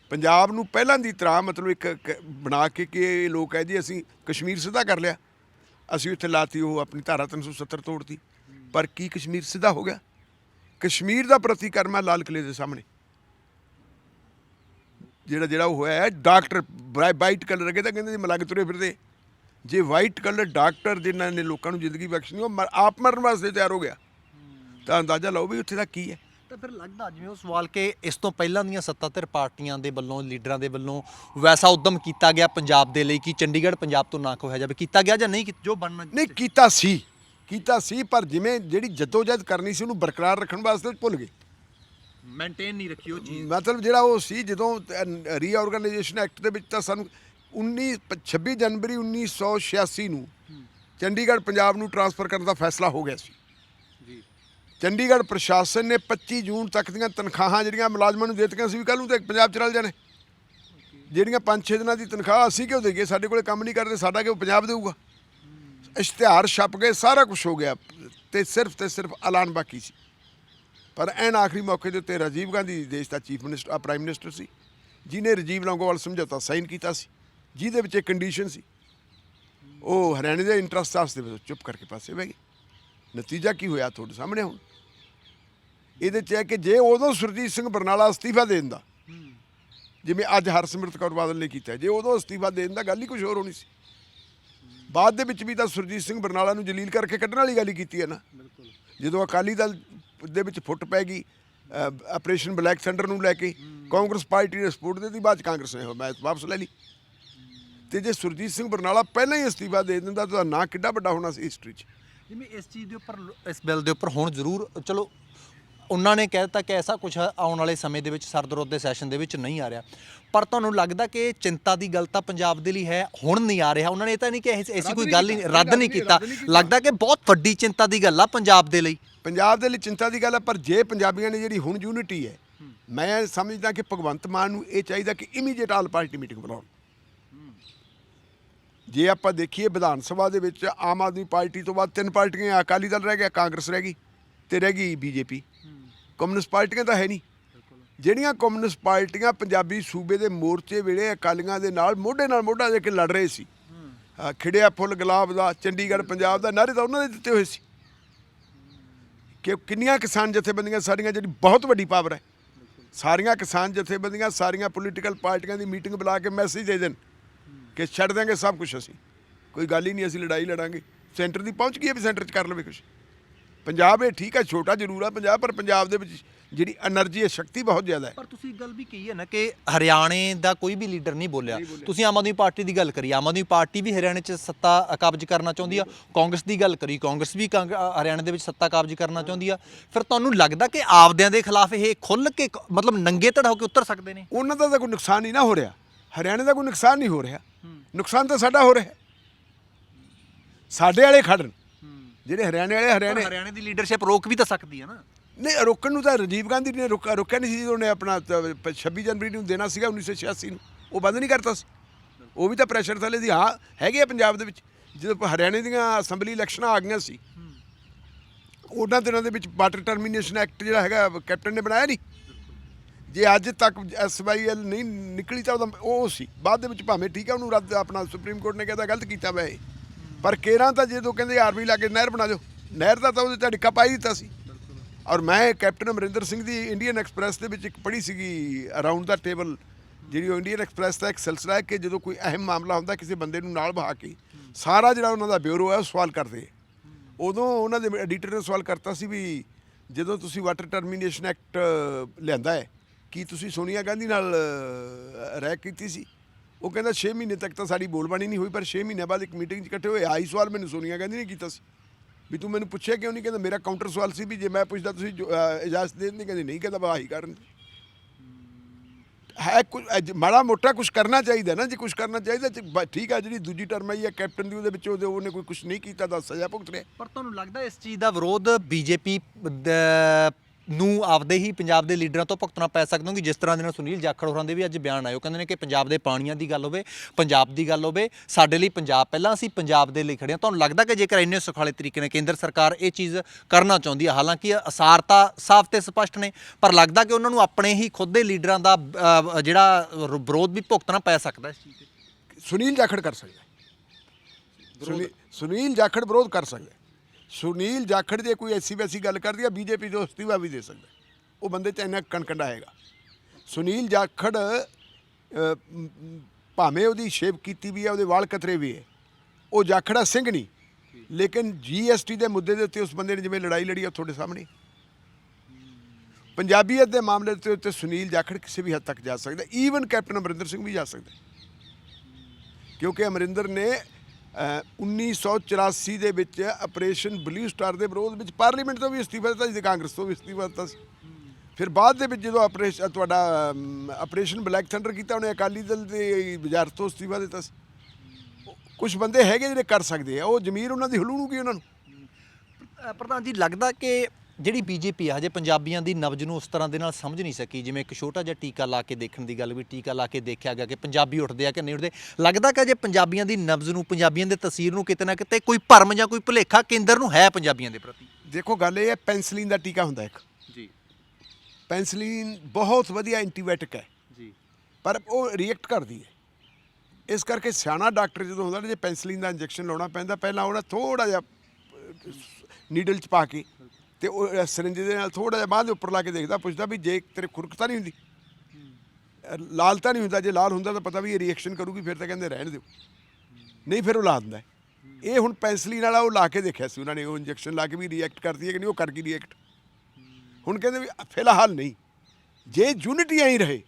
ਪੰਜਾਬ ਨੂੰ ਪਹਿਲਾਂ ਦੀ ਤਰ੍ਹਾਂ ਮਤਲਬ ਇੱਕ ਕ- ਬਣਾ ਕੇ ਕਿ ਇਹ ਲੋਕ ਹੈ ਜੀ, ਅਸੀਂ ਕਸ਼ਮੀਰ ਸਿੱਧਾ ਕਰ ਲਿਆ। ਅਸੀਂ ਉੱਥੇ ਲਾਤੀ ਉਹ ਆਪਣੀ ਧਾਰਾ 370 ਤੋੜਤੀ। ਪਰ ਕੀ ਕਸ਼ਮੀਰ ਸਿੱਧਾ ਹੋ ਗਿਆ? ਕਸ਼ਮੀਰ ਦਾ ਪ੍ਰਤੀਕਰਮ ਹੈ ਲਾਲ ਕਿਲੇ ਦੇ ਸਾਹਮਣੇ। ਜਿਹੜਾ ਜਿਹੜਾ ਉਹ ਹੋਇਆ ਡਾਕਟਰ ਵਾਈਟ ਕਲਰ ਅਗੇ ਤਾਂ ਕਹਿੰਦੇ ਜੀ ਮਲੰਗ ਤੁਰੇ ਫਿਰਦੇ। ਜੇ ਵਾਈਟ ਕਲਰ ਡਾਕਟਰ ਜਿਨ੍ਹਾਂ ਨੇ ਲੋਕਾਂ ਨੂੰ ਜ਼ਿੰਦਗੀ ਬਖਸ਼ਣੀ ਉਹ ਆਪ ਮਰਨ ਵਾਸਤੇ ਤਿਆਰ ਹੋ ਗਿਆ। ਤਾਂ ਅੰਦਾਜ਼ਾ ਲਾਓ ਵੀ ਉੱਥੇ ਦਾ ਕੀ ਹੈ। ਤਾਂ ਫਿਰ ਲੱਗਦਾ ਜਿਵੇਂ ਉਹ ਸਵਾਲ ਕਿ ਇਸ ਤੋਂ ਪਹਿਲਾਂ ਦੀਆਂ ਸੱਤਾਧਰ ਪਾਰਟੀਆਂ ਦੇ ਵੱਲੋਂ ਲੀਡਰਾਂ ਦੇ ਵੱਲੋਂ ਵੈਸਾ ਉਦਮ ਕੀਤਾ ਗਿਆ ਪੰਜਾਬ ਦੇ ਲਈ ਕਿ ਚੰਡੀਗੜ੍ਹ ਪੰਜਾਬ ਤੋਂ ਨਾ ਖੋਇਆ ਜਾਵੇ? ਕੀਤਾ ਗਿਆ ਜਾਂ ਨਹੀਂ? ਜੋ ਬਣਨਾ ਨਹੀਂ ਕੀਤਾ ਸੀ। ਕੀਤਾ ਸੀ ਪਰ ਜਿਵੇਂ ਜਿਹੜੀ ਜਦੋਜਹਿਦ ਕਰਨੀ ਸੀ ਉਹਨੂੰ ਬਰਕਰਾਰ ਰੱਖਣ ਵਾਸਤੇ ਭੁੱਲ ਗਏ। ਮੇਨਟੇਨ ਨਹੀਂ ਰੱਖੀ ਉਹ ਚੀਜ਼। ਮਤਲਬ ਜਿਹੜਾ ਉਹ ਸੀ ਜਦੋਂ ਰੀਆਰਗੇਨਾਈਜੇਸ਼ਨ ਐਕਟ ਦੇ ਵਿੱਚ ਤਾਂ ਸਾਨੂੰ 19 ਪ- 26 ਜਨਵਰੀ 1986 ਨੂੰ ਚੰਡੀਗੜ੍ਹ ਪੰਜਾਬ ਨੂੰ ਟਰਾਂਸਫਰ ਕਰਨ ਦਾ ਫੈਸਲਾ ਹੋ ਗਿਆ ਸੀ। ਜੀ। ਚੰਡੀਗੜ੍ਹ ਪ੍ਰਸ਼ਾਸਨ ਨੇ 25 ਜੂਨ ਤੱਕ ਦੀਆਂ ਤਨਖਾਹਾਂ ਜਿਹੜੀਆਂ ਮੁਲਾਜ਼ਮਾਂ ਨੂੰ ਦੇ ਦਿੱਤੀਆਂ ਸੀ ਵੀ ਕੱਲ ਨੂੰ ਤਾਂ ਪੰਜਾਬ ਚ ਰਲ ਜਾਣੇ। ਜਿਹੜੀਆਂ 5-6 ਦਿਨਾਂ ਦੀ ਤਨਖਾਹ ਅਸੀਂ ਕਿਉਂ ਦੇਈਏ? ਸਾਡੇ ਕੋਲੇ ਕੰਮ ਨਹੀਂ ਕਰਦੇ ਸਾਡਾ ਕਿਉਂ ਪੰਜਾਬ ਦੇਊਗਾ? ਇਸ਼ਤਿਹਾਰ ਛਪ ਗਏ ਸਾਰਾ ਕੁਝ ਹੋ ਗਿਆ ਤੇ ਸਿਰਫ ਤੇ ਸਿਰਫ ਐਲਾਨ ਬਾਕੀ ਸੀ। ਪਰ ਐਨ ਆਖਰੀ ਮੌਕੇ ਦੇ ਉੱਤੇ ਰਾਜੀਵ ਗਾਂਧੀ ਦੇਸ਼ ਦਾ ਚੀਫ ਮਿਨਿਸਟਰ ਆ ਪ੍ਰਾਈਮ ਮਿਨਿਸਟਰ ਸੀ ਜਿਨੇ ਰਾਜੀਵ ਲੌਂਗੋਵਾਲ ਸਮਝੌਤਾ ਸਾਈਨ ਕੀਤਾ ਸੀ ਜਿਹਦੇ ਵਿੱਚ ਇੱਕ ਕੰਡੀਸ਼ਨ ਸੀ। ਉਹ ਹਰਿਆਣੇ ਦੇ ਇੰਟਰਸਟ ਵਾਸਤੇ ਚੁੱਪ ਕਰਕੇ ਪਾਸੇ ਬਹਿ ਗਏ। ਨਤੀਜਾ ਕੀ ਹੋਇਆ ਤੁਹਾਡੇ ਸਾਹਮਣੇ ਹੁਣ? ਇਹਦੇ ਚ ਹੈ ਕਿ ਜੇ ਉਦੋਂ ਸੁਰਜੀਤ ਸਿੰਘ ਬਰਨਾਲਾ ਅਸਤੀਫਾ ਦੇ ਦਿੰਦਾ ਜਿਵੇਂ ਅੱਜ ਹਰਸਿਮਰਤ ਕੌਰ ਬਾਦਲ ਨੇ ਕੀਤਾ ਜੇ ਉਦੋਂ ਅਸਤੀਫਾ ਦੇ ਦਿੰਦਾ ਗੱਲ ਹੀ ਕੁਝ ਹੋਰ ਹੋਣੀ ਸੀ। ਬਾਅਦ ਦੇ ਵਿੱਚ ਵੀ ਤਾਂ ਸੁਰਜੀਤ ਸਿੰਘ ਬਰਨਾਲਾ ਨੂੰ ਜਲੀਲ ਕਰਕੇ ਕੱਢਣ ਵਾਲੀ ਗੱਲ ਹੀ ਕੀਤੀ ਹੈ ਨਾ। ਬਿਲਕੁਲ। ਜਦੋਂ ਅਕਾਲੀ ਦਲ ਦੇ ਵਿੱਚ ਫੁੱਟ ਪੈ ਗਈ ਆਪਰੇਸ਼ਨ ਬਲੈਕ ਥੰਡਰ ਨੂੰ ਲੈ ਕੇ ਕਾਂਗਰਸ ਪਾਰਟੀ ਨੇ ਸਪੋਰਟ ਦਿੱਤੀ, ਬਾਅਦ ਚ ਕਾਂਗਰਸ ਨੇ ਮੈਂ ਵਾਪਸ ਲੈ ਲਈ। ਤੇ ਜੇ ਸੁਰਜੀਤ ਸਿੰਘ ਬਰਨਾਲਾ ਪਹਿਲਾਂ ਹੀ ਅਸਤੀਫਾ ਦੇ ਦਿੰਦਾ ਤਾਂ ਨਾਂ ਕਿੱਡਾ ਵੱਡਾ ਹੋਣਾ ਸੀ ਹਿਸਟਰੀ 'ਚ। ਜਿਵੇਂ ਇਸ ਚੀਜ਼ ਦੇ ਉੱਪਰ, ਇਸ ਬਿੱਲ ਦੇ ਉੱਪਰ ਹੁਣ ਜ਼ਰੂਰ, ਚਲੋ ਉਹਨਾਂ ਨੇ ਕਹਿ ਦਿੱਤਾ ਕਿ ਐਸਾ ਕੁਝ ਆਉਣ ਵਾਲੇ ਸਮੇਂ ਦੇ ਵਿੱਚ ਸਰਦਰੋਦ ਦੇ ਸੈਸ਼ਨ ਦੇ ਵਿੱਚ ਨਹੀਂ ਆ ਰਿਹਾ। ਪਰ ਤੁਹਾਨੂੰ ਲੱਗਦਾ ਕਿ ਚਿੰਤਾ ਦੀ ਗੱਲ ਤਾਂ ਪੰਜਾਬ ਦੇ ਲਈ ਹੈ ਹੁਣ ਨਹੀਂ ਆ ਰਿਹਾ। ਉਹਨਾਂ ਨੇ ਇਹ ਤਾਂ ਨਹੀਂ ਕਿ ਐਸੀ ਐਸੀ ਕੋਈ ਗੱਲ ਹੀ ਨਹੀਂ ਰੱਦ ਨਹੀਂ ਕੀਤਾ। ਲੱਗਦਾ ਕਿ ਬਹੁਤ ਵੱਡੀ ਚਿੰਤਾ ਦੀ ਗੱਲ ਆ ਪੰਜਾਬ ਦੇ ਲਈ। ਪੰਜਾਬ ਦੇ ਲਈ ਚਿੰਤਾ ਦੀ ਗੱਲ ਹੈ ਪਰ ਜੇ ਪੰਜਾਬੀਆਂ ਨੇ ਜਿਹੜੀ ਹੁਣ ਯੂਨਿਟੀ ਹੈ ਮੈਂ ਸਮਝਦਾ ਕਿ ਭਗਵੰਤ ਮਾਨ ਨੂੰ ਇਹ ਚਾਹੀਦਾ ਕਿ ਇਮੀਡੀਏਟ ਆਲ ਪਾਰਟੀ ਮੀਟਿੰਗ ਬੁਲਾਉਣ। ਜੇ ਆਪਾਂ ਦੇਖੀਏ ਵਿਧਾਨ ਸਭਾ ਦੇ ਵਿੱਚ ਆਮ ਆਦਮੀ ਪਾਰਟੀ ਤੋਂ ਬਾਅਦ ਤਿੰਨ ਪਾਰਟੀਆਂ ਅਕਾਲੀ ਦਲ ਰਹਿ ਗਿਆ ਕਾਂਗਰਸ ਰਹਿ ਗਈ ਤੇ ਰਹਿ ਗਈ ਬੀਜੇਪੀ। ਕਮਿਊਨਿਸਟ ਪਾਰਟੀਆਂ ਤਾਂ ਹੈ ਨਹੀਂ। ਜਿਹੜੀਆਂ ਕਮਿਊਨਿਸਟ ਪਾਰਟੀਆਂ ਪੰਜਾਬੀ ਸੂਬੇ ਦੇ ਮੋਰਚੇ ਵੇਲੇ ਅਕਾਲੀਆਂ ਦੇ ਨਾਲ ਮੋਢੇ ਨਾਲ ਮੋਢਾ ਦੇ ਕੇ ਲੜ ਰਹੇ ਸੀ। ਖਿੜਿਆ ਫੁੱਲ ਗੁਲਾਬ ਦਾ ਚੰਡੀਗੜ੍ਹ ਪੰਜਾਬ ਦਾ ਨਾਰੇ ਤਾਂ ਉਹਨਾਂ ਦੇ ਦਿੱਤੇ ਹੋਏ ਸੀ। ਕਿ ਕਿੰਨੀਆਂ ਕਿਸਾਨ ਜਥੇਬੰਦੀਆਂ ਸਾਰੀਆਂ ਜਿਹੜੀ ਬਹੁਤ ਵੱਡੀ ਪਾਵਰ ਹੈ। ਸਾਰੀਆਂ ਕਿਸਾਨ ਜਥੇਬੰਦੀਆਂ ਸਾਰੀਆਂ ਪੋਲੀਟੀਕਲ ਪਾਰਟੀਆਂ ਦੀ ਮੀਟਿੰਗ ਬੁਲਾ ਕੇ ਮੈਸੇਜ ਦੇ ਦੇਣ ਕਿ ਛੱਡ ਦਿਆਂਗੇ ਸਭ ਕੁਝ ਅਸੀਂ। ਕੋਈ ਗੱਲ ਹੀ ਨਹੀਂ ਅਸੀਂ ਲੜਾਈ ਲੜਾਂਗੇ। ਸੈਂਟਰ ਦੀ ਪਹੁੰਚ ਗਈ ਹੈ ਵੀ ਸੈਂਟਰ 'ਚ ਕਰ ਲਵੇ ਕੁਝ ਪੰਜਾਬ ਇਹ ਠੀਕ ਹੈ ਛੋਟਾ ਜ਼ਰੂਰ ਆ ਪੰਜਾਬ ਪਰ ਪੰਜਾਬ ਦੇ ਵਿੱਚ ਜਿਹੜੀ એનર્ਜੀ ਹੈ ਸ਼ਕਤੀ ਬਹੁਤ ਜ਼ਿਆਦਾ ਹੈ। ਪਰ ਤੁਸੀਂ ਗੱਲ ਵੀ ਕਹੀ ਹੈ ਨਾ ਕਿ ਹਰਿਆਣੇ ਦਾ ਕੋਈ ਵੀ ਲੀਡਰ ਨਹੀਂ ਬੋਲਿਆ। ਤੁਸੀਂ ਆਮ ਆਦਮੀ ਪਾਰਟੀ ਦੀ ਗੱਲ ਕਰੀ ਆਮ ਆਦਮੀ ਪਾਰਟੀ ਵੀ ਹਰਿਆਣੇ 'ਚ ਸੱਤਾ ਕਾਬਜ਼ ਕਰਨਾ ਚਾਹੁੰਦੀ ਆ। ਕਾਂਗਰਸ ਦੀ ਗੱਲ ਕਰੀ ਕਾਂਗਰਸ ਵੀ ਹਰਿਆਣੇ ਦੇ ਵਿੱਚ ਸੱਤਾ ਕਾਬਜ਼ ਕਰਨਾ ਚਾਹੁੰਦੀ ਆ। ਫਿਰ ਤੁਹਾਨੂੰ ਲੱਗਦਾ ਕਿ ਆਪਦਿਆਂ ਦੇ ਖਿਲਾਫ ਇਹ ਖੁੱਲ ਕੇ ਮਤਲਬ ਨੰਗੇ ਧੜ ਹੋ ਕੇ ਉਤਰ ਸਕਦੇ ਨੇ? ਉਹਨਾਂ ਦਾ ਤਾਂ ਕੋਈ ਨੁਕਸਾਨ ਹੀ ਨਾ ਹੋ ਰਿਹਾ। ਹਰਿਆਣੇ ਦਾ ਕੋਈ ਨੁਕਸਾਨ ਨਹੀਂ ਹੋ ਰਿਹਾ। ਨੁਕਸਾਨ ਤਾਂ ਸਾਡਾ ਹੋ ਰਿਹਾ। ਸਾਡੇ ਵਾਲੇ ਖੜਨ ਜਿਹੜੇ ਹਰਿਆਣੇ ਵਾਲੇ ਹਰਿਆਣੇ ਹਰਿਆਣੇ ਦੀ ਲੀਡਰਸ਼ਿਪ ਰੋਕ ਵੀ ਤਾਂ ਸਕਦੀ ਹੈ ਨਾ। ਨਹੀਂ ਰੋਕਣ ਨੂੰ ਤਾਂ ਰਾਜੀਵ ਗਾਂਧੀ ਨੇ ਰੋਕਿਆ ਰੋਕਿਆ ਨਹੀਂ ਸੀ ਉਹਨੇ ਆਪਣਾ ਤ- ਪ- 26 ਜਨਵਰੀ ਨੂੰ ਦੇਣਾ ਸੀਗਾ 1986 ਨੂੰ। ਉਹ ਬੰਦ ਨਹੀਂ ਕਰਤਾ ਸੀ। ਉਹ ਵੀ ਤਾਂ ਪ੍ਰੈਸ਼ਰ ਥੱਲੇ ਸੀ। ਹਾਂ ਹੈਗੇ ਆ ਪੰਜਾਬ ਦੇ ਵਿੱਚ। ਜਦੋਂ ਹਰਿਆਣੇ ਦੀਆਂ ਅਸੈਂਬਲੀ ਇਲੈਕਸ਼ਨਾਂ ਆ ਗਈਆਂ ਸੀ ਉਹਨਾਂ ਦਿਨਾਂ ਦੇ ਵਿੱਚ ਵਾਟਰ ਟਰਮੀਨੇਸ਼ਨ ਐਕਟ ਜਿਹੜਾ ਹੈਗਾ ਕੈਪਟਨ ਨੇ ਬਣਾਇਆ ਨਹੀਂ। ਜੇ ਅੱਜ ਤੱਕ ਐਸਵਾਈਐਲ ਨਹੀਂ ਨਿਕਲੀ ਤਾਂ ਉਹ ਸੀ। ਬਾਅਦ ਦੇ ਵਿੱਚ ਭਾਵੇਂ ਠੀਕ ਹੈ ਉਹਨੂੰ ਰੱਦ ਆਪਣਾ ਸੁਪਰੀਮ ਕੋਰਟ ਨੇ ਕਹਿੰਦਾ ਗਲਤ ਕੀਤਾ ਵਾ ਪਰ ਕੇਰਾਂ ਤਾਂ ਜਦੋਂ ਕਹਿੰਦੇ ਆਰਮੀ ਲਾ ਕੇ ਨਹਿਰ ਬਣਾ ਦਿਓ, ਨਹਿਰ ਦਾ ਤਾਂ ਉਹਦੇ ਤੇ ਡਿੱਕਾ ਪਾਈ ਦਿੱਤਾ ਸੀ। ਔਰ ਮੈਂ ਕੈਪਟਨ ਅਮਰਿੰਦਰ ਸਿੰਘ ਦੀ ਇੰਡੀਅਨ ਐਕਸਪ੍ਰੈਸ ਦੇ ਵਿੱਚ ਇੱਕ ਪੜ੍ਹੀ ਸੀਗੀ ਅਰਾਊਂਡ ਦਾ ਟੇਬਲ ਜਿਹੜੀ ਉਹ ਇੰਡੀਅਨ ਐਕਸਪ੍ਰੈਸ ਦਾ ਇੱਕ ਸਿਲਸਿਲਾ ਹੈ ਕਿ ਜਦੋਂ ਕੋਈ ਅਹਿਮ ਮਾਮਲਾ ਹੁੰਦਾ ਕਿਸੇ ਬੰਦੇ ਨੂੰ ਨਾਲ ਬਹਾ ਕੇ, ਸਾਰਾ ਜਿਹੜਾ ਉਹਨਾਂ ਦਾ ਬਿਊਰੋ ਹੈ ਉਹ ਸਵਾਲ ਕਰਦੇ। ਉਦੋਂ ਉਹਨਾਂ ਦੇ ਐਡੀਟਰ ਨੇ ਸਵਾਲ ਕਰਤਾ ਸੀ ਵੀ ਜਦੋਂ ਤੁਸੀਂ ਵਾਟਰ ਟਰਮੀਨੇਸ਼ਨ ਐਕਟ ਲਿਆਂਦਾ ਹੈ, ਕੀ ਤੁਸੀਂ ਸੋਨੀਆ ਗਾਂਧੀ ਨਾਲ ਰਹਿ ਕੀਤੀ ਸੀ? ਉਹ ਕਹਿੰਦਾ 6 ਮਹੀਨੇ ਤੱਕ ਤਾਂ ਸਾਡੀ ਬੋਲਬਾਣੀ ਨਹੀਂ ਹੋਈ, ਪਰ 6 ਮਹੀਨਿਆਂ ਬਾਅਦ ਇੱਕ ਮੀਟਿੰਗ 'ਚ ਇਕੱਠੇ ਹੋਏ। ਆਈ ਸਵਾਲ ਮੈਨੂੰ ਸੋਨੀਆ ਗਾਂਧੀ ਨੇ ਕੀਤਾ ਸੀ। ਵੀ ਤੂੰ ਮੈਨੂੰ ਪੁੱਛਿਆ ਕਿਉਂ ਨਹੀਂ? ਕਹਿੰਦਾ ਮੇਰਾ ਕਾਊਂਟਰ ਸਵਾਲ ਸੀ ਵੀ ਜੇ ਮੈਂ ਪੁੱਛਦਾ ਤੁਸੀਂ ਇਜਾਜ਼ਤ ਦੇ ਦਿੰਦੇ? ਕਹਿੰਦੇ ਨਹੀਂ, ਕਹਿੰਦਾ ਬਾਹੀ ਕਰਨ ਹੈ ਕੁਝ ਮਾੜਾ ਮੋਟਾ ਕੁਝ ਕਰਨਾ ਚਾਹੀਦਾ ਨਾ, ਜੇ ਕੁਝ ਕਰਨਾ ਚਾਹੀਦਾ ਠੀਕ ਆ, ਜਿਹੜੀ ਦੂਜੀ ਟਰਮ ਆਈ ਹੈ ਕੈਪਟਨ ਦੀ, ਉਹਦੇ ਵਿੱਚ ਉਹਦੇ ਉਹਨੇ ਕੋਈ ਕੁਝ ਨਹੀਂ ਕੀਤਾ ਤਾਂ ਸਜ਼ਾ ਭੁਗਤ ਰਿਹਾ ਪਰ ਤੁਹਾਨੂੰ ਲੱਗਦਾ ਇਸ ਚੀਜ਼ ਦਾ ਵਿਰੋਧ ਬੀਜੇਪੀ ਨੂੰ ਆਪਦੇ ਹੀ ਪੰਜਾਬ ਦੇ ਲੀਡਰਾਂ ਤੋਂ ਭੁਗਤਣਾ ਪੈ ਸਕਦਾ ਕਿ ਜਿਸ ਤਰ੍ਹਾਂ ਦੇ ਨਾਲ ਸੁਨੀਲ ਜਾਖੜ ਹੋਰਾਂ ਦੇ ਵੀ ਅੱਜ ਬਿਆਨ ਆਏ ਉਹ ਕਹਿੰਦੇ ਨੇ ਕਿ ਪੰਜਾਬ ਦੇ ਪਾਣੀਆਂ ਦੀ ਗੱਲ ਹੋਵੇ ਪੰਜਾਬ ਦੀ ਗੱਲ ਹੋਵੇ ਸਾਡੇ ਲਈ ਪੰਜਾਬ ਪਹਿਲਾਂ ਅਸੀਂ ਪੰਜਾਬ ਦੇ ਲਈ ਖੜੇ ਹਾਂ ਤੁਹਾਨੂੰ ਲੱਗਦਾ ਕਿ ਜੇਕਰ ਇੰਨੇ ਸੁਖਾਲੇ ਤਰੀਕੇ ਨਾਲ ਕੇਂਦਰ ਸਰਕਾਰ ਇਹ ਚੀਜ਼ ਕਰਨਾ ਚਾਹੁੰਦੀ ਹੈ ਹਾਲਾਂਕਿ ਅਸਾਰ ਤਾਂ ਸਾਫ਼ ਤੇ ਸਪਸ਼ਟ ਨੇ ਪਰ ਲੱਗਦਾ ਕਿ ਉਹਨਾਂ ਨੂੰ ਆਪਣੇ ਹੀ ਖੁਦ ਦੇ ਲੀਡਰਾਂ ਦਾ ਅ, ਜਿਹੜਾ ਵਿਰੋਧ ਵੀ ਭੁਗਤਣਾ ਪੈ ਸਕਦਾ ਇਸ ਚੀਜ਼ ਤੇ ਸੁਨੀਲ ਜਾਖੜ ਕਰ ਸਕਦਾ ਹੈ। ਸੁਨੀ- ਸੁਨੀਲ ਜਾਖੜ ਵਿਰੋਧ ਕਰ ਸਕਦਾ ਹੈ। ਸੁਨੀਲ ਜਾਖੜ ਜੇ ਕੋਈ ਐਸੀ ਵੈਸੀ ਗੱਲ ਕਰਦੀ ਹੈ ਬੀਜੇਪੀ ਤੋਂ ਅਸਤੀਫਾ ਵੀ ਦੇ ਸਕਦਾ। ਉਹ ਬੰਦੇ ਚ ਇੰਨਾ ਕਣਕੰਡਾ ਹੈਗਾ ਸੁਨੀਲ ਜਾਖੜ ਭਾਵੇਂ ਉਹਦੀ ਸ਼ੇਪ ਕੀਤੀ ਵੀ ਹੈ, ਉਹਦੇ ਵਾਲ ਕਤਰੇ ਵੀ ਹੈ। ਉਹ ਜਾਖੜਾ ਸਿੰਘ ਨਹੀਂ। ਲੇਕਿਨ ਜੀਐਸਟੀ ਦੇ ਮੁੱਦੇ ਦੇ ਉੱਤੇ ਉਸ ਬੰਦੇ ਨੇ ਜਿਵੇਂ ਲੜਾਈ ਲੜੀ ਆ ਤੁਹਾਡੇ ਸਾਹਮਣੇ। ਪੰਜਾਬੀਅਤ ਦੇ ਮਾਮਲੇ ਦੇ ਉੱਤੇ ਸੁਨੀਲ ਜਾਖੜ ਕਿਸੇ ਵੀ ਹੱਦ ਤੱਕ ਜਾ ਸਕਦਾ। ਈਵਨ ਕੈਪਟਨ ਅਮਰਿੰਦਰ ਸਿੰਘ ਵੀ ਜਾ ਸਕਦਾ। ਕਿਉਂਕਿ ਅਮਰਿੰਦਰ ਨੇ 1984 ਦੇ ਵਿੱਚ ਆਪਰੇਸ਼ਨ ਬਲੂ ਸਟਾਰ ਦੇ ਵਿਰੋਧ ਵਿੱਚ ਪਾਰਲੀਮੈਂਟ ਤੋਂ ਵੀ ਅਸਤੀਫਾ ਦਿੱਤਾ ਸੀ ਤੇ ਕਾਂਗਰਸ ਤੋਂ ਵੀ ਅਸਤੀਫਾ ਦਿੱਤਾ ਸੀ। ਫਿਰ ਬਾਅਦ ਦੇ ਵਿੱਚ ਜਦੋਂ ਆਪਰੇਸ਼ਨ ਤੁਹਾਡਾ ਆਪਰੇਸ਼ਨ ਬਲੈਕ ਥੰਡਰ ਕੀਤਾ, ਉਹਨੇ ਅਕਾਲੀ ਦਲ ਦੇ ਵਜ਼ਾਰਤ ਤੋਂ ਅਸਤੀਫਾ ਦਿੱਤਾ ਸੀ। ਕੁਝ ਬੰਦੇ ਹੈਗੇ ਜਿਹੜੇ ਕਰ ਸਕਦੇ ਆ, ਉਹ ਜ਼ਮੀਰ ਉਹਨਾਂ ਦੀ ਹਲੂ ਨੂੰ ਕੀ ਉਹਨਾਂ ਨੂੰ? ਪ੍ਰਧਾਨ ਜੀ, ਲੱਗਦਾ ਕਿ ਜਿਹੜੀ ਬੀਜੇਪੀ ਆ ਹਜੇ ਪੰਜਾਬੀਆਂ ਦੀ ਨਬਜ ਨੂੰ ਉਸ ਤਰ੍ਹਾਂ ਦੇ ਨਾਲ ਸਮਝ ਨਹੀਂ ਸਕੀ ਜਿਵੇਂ ਇੱਕ ਛੋਟਾ ਜਿਹਾ ਟੀਕਾ ਲਾ ਕੇ ਦੇਖਣ ਦੀ ਗੱਲ ਵੀ ਟੀਕਾ ਲਾ ਕੇ ਦੇਖਿਆ ਗਿਆ ਕਿ ਪੰਜਾਬੀ ਉੱਠਦੇ ਆ ਕਿ ਨਹੀਂ ਉੱਠਦੇ। ਲੱਗਦਾ ਕਿ ਜੇ ਪੰਜਾਬੀਆਂ ਦੀ ਨਬਜ ਨੂੰ ਪੰਜਾਬੀਆਂ ਦੇ ਤਸਵੀਰ ਨੂੰ ਕਿਤੇ ਨਾ ਕਿਤੇ ਕੋਈ ਭਰਮ ਜਾਂ ਕੋਈ ਭੁਲੇਖਾ ਕੇਂਦਰ ਨੂੰ ਹੈ ਪੰਜਾਬੀਆਂ ਦੇ ਪ੍ਰਤੀ। ਦੇਖੋ ਗੱਲ ਇਹ ਹੈ ਪੈਨਸਲੀਨ ਦਾ ਟੀਕਾ ਹੁੰਦਾ ਇੱਕ। ਜੀ। ਪੈਨਸਲੀਨ ਬਹੁਤ ਵਧੀਆ ਐਂਟੀਬਾਇਓਟਿਕ ਹੈ। ਜੀ। ਪਰ ਉਹ ਰਿਐਕਟ ਕਰਦੀ ਹੈ। ਇਸ ਕਰਕੇ ਸਿਆਣਾ ਡਾਕਟਰ ਜਦੋਂ ਹੁੰਦਾ ਨਾ ਜੇ ਪੈਨਸਲੀਨ ਦਾ ਇੰਜੈਕਸ਼ਨ ਲਾਉਣਾ ਪੈਂਦਾ ਪਹਿਲਾਂ ਉਹਨਾਂ ਥੋੜਾ ਜਿਹਾ ਨੀਡਲ ਚ ਪਾ ਕੇ ਤੇ ਉਹ ਸਿਰਿੰਜ ਦੇ ਨਾਲ ਥੋੜਾ ਜਿਹਾ ਬਾਂਹ ਦੇ ਉੱਪਰ ਲਾ ਕੇ ਦੇਖਦਾ, ਪੁੱਛਦਾ ਵੀ ਜੇ ਤੇਰੇ ਖੁਰਕ ਤਾਂ ਨਹੀਂ ਹੁੰਦੀ। ਲਾਲ ਤਾਂ ਨਹੀਂ ਹੁੰਦਾ, ਜੇ ਲਾਲ ਹੁੰਦਾ ਤਾਂ ਪਤਾ ਵੀ ਇਹ ਰਿਐਕਸ਼ਨ ਕਰੂਗੀ, ਫਿਰ ਤਾਂ ਕਹਿੰਦੇ ਰਹਿਣ ਦਿਓ। ਨਹੀਂ, ਫਿਰ ਉਹ ਲਾ ਦਿੰਦਾ। ਇਹ ਹੁਣ ਪੈਨਸਲੀਨ ਨਾਲ ਉਹ ਲਾ ਕੇ ਦੇਖਿਆ ਸੀ, ਉਹਨਾਂ ਨੇ, ਉਹ ਇੰਜੈਕਸ਼ਨ ਲਾ ਕੇ ਵੀ ਰਿਐਕਟ ਕਰਦੀ ਹੈ ਕਿ ਨਹੀਂ, ਉਹ ਕਰ ਗਈ ਰਿਐਕਟ ਹੁਣ ਕਹਿੰਦੇ ਵੀ, ਫਿਲਹਾਲ ਨਹੀਂ। ਜੇ ਯੂਨਿਟੀ ਆਈ ਰਹੇ,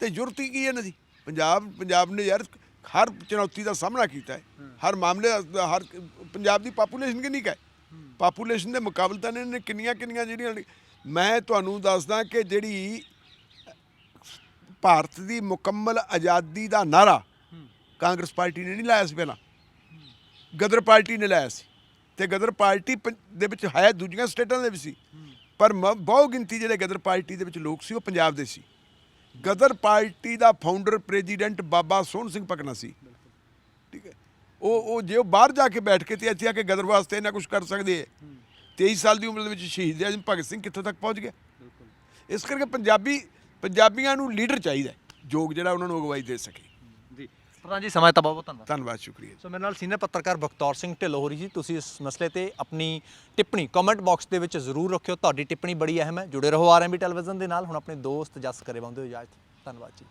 ਤੇ ਜ਼ਰੂਰਤ ਹੀ ਕੀ ਹੈ ਇਹਨਾਂ ਦੀ? ਪੰਜਾਬ ਪੰਜਾਬ ਨੇ ਯਾਰ ਹਰ ਚੁਣੌਤੀ ਦਾ ਸਾਹਮਣਾ ਕੀਤਾ ਹੈ। ਹਰ ਮਾਮਲੇ ਹਰ ਪੰਜਾਬ ਦੀ ਪਾਪੂਲੇਸ਼ਨ ਕਿੰਨੀ ਕੁ ਹੈ? ਪਾਪੂਲੇਸ਼ਨ ਦੇ ਮੁਕਾਬਲਤਨ ਇਹਨਾਂ ਨੇ ਕਿੰਨੀਆਂ ਕਿੰਨੀਆਂ ਜਿਹੜੀਆਂ ਮੈਂ ਤੁਹਾਨੂੰ ਦੱਸਦਾ ਕਿ ਜਿਹੜੀ ਭਾਰਤ ਦੀ ਮੁਕੰਮਲ ਆਜ਼ਾਦੀ ਦਾ ਨਾਰਾ ਕਾਂਗਰਸ ਪਾਰਟੀ ਨੇ ਨਹੀਂ ਲਾਇਆ ਸੀ ਪਹਿਲਾਂ। ਗਦਰ ਪਾਰਟੀ ਨੇ ਲਾਇਆ ਸੀ ਤੇ ਗਦਰ ਪਾਰਟੀ ਪੰ- ਦੇ ਵਿੱਚ ਹੈ ਦੂਜੀਆਂ ਸਟੇਟਾਂ ਦੇ ਵੀ ਸੀ। ਪਰ ਮ- ਬਹੁ ਗਿਣਤੀ ਜਿਹੜੇ ਗਦਰ ਪਾਰਟੀ ਦੇ ਵਿੱਚ ਲੋਕ ਸੀ ਉਹ ਪੰਜਾਬ ਦੇ ਸੀ। ਗਦਰ ਪਾਰਟੀ ਦਾ ਫਾਊਂਡਰ ਪ੍ਰੈਜ਼ੀਡੈਂਟ ਬਾਬਾ ਸੋਹਣ ਸਿੰਘ ਪਕਨਾ ਸੀ। ਠੀਕ ਹੈ। ਉਹ ਉਹ ਜੇ ਉਹ ਬਾਹਰ ਜਾ ਕੇ ਬੈਠ ਕੇ ਤੇ ਇੱਥੇ ਆ ਕੇ ਗਦਰ ਵਾਸਤੇ ਇਹਨਾਂ ਕੁਝ ਕਰ ਸਕਦੇ ਹੈ। 23 ਸਾਲ ਦੀ ਉਮਰ ਦੇ ਵਿੱਚ ਸ਼ਹੀਦ ਆਜਮ ਭਗਤ ਸਿੰਘ ਕਿੱਥੋਂ ਤੱਕ ਪਹੁੰਚ ਗਿਆ? ਇਸ ਕਰਕੇ ਪੰਜਾਬੀ ਪੰਜਾਬੀਆਂ ਨੂੰ ਲੀਡਰ ਚਾਹੀਦਾ ਯੋਗ ਜਿਹੜਾ ਉਹਨਾਂ ਨੂੰ ਅਗਵਾਈ ਦੇ ਸਕੇ। ਜੀ। ਪ੍ਰਧਾਨ ਜੀ ਸਮਾਂ ਤਾਂ ਬਹੁਤ ਬਹੁਤ ਧੰਨਵਾਦ। ਧੰਨਵਾਦ ਸ਼ੁਕਰੀਆ ਸੋ ਮੇਰੇ ਨਾਲ ਸੀਨੀਅਰ ਪੱਤਰਕਾਰ ਬਖਤੌਰ ਸਿੰਘ ਢਿੱਲੋਂ ਹੋਰੀ ਜੀ ਤੁਸੀਂ ਇਸ ਮਸਲੇ ਤੇ ਆਪਣੀ ਟਿੱਪਣੀ ਕਮੈਂਟ ਬਾਕਸ ਦੇ ਵਿੱਚ ਜ਼ਰੂਰ ਰੱਖਿਓ। ਤੁਹਾਡੀ ਟਿੱਪਣੀ ਬੜੀ ਅਹਿਮ ਹੈ। ਜੁੜੇ ਰਹੋ ਆਰਐਮਬੀ ਟੈਲੀਵਿਜ਼ਨ ਦੇ ਨਾਲ। ਹੁਣ ਆਪਣੇ ਦੋਸਤ ਜਸ ਕਰੇ ਬੰਦੇ ਹੋ ਇਜਾਜ਼ਤ। ਧੰਨਵਾਦ ਜੀ।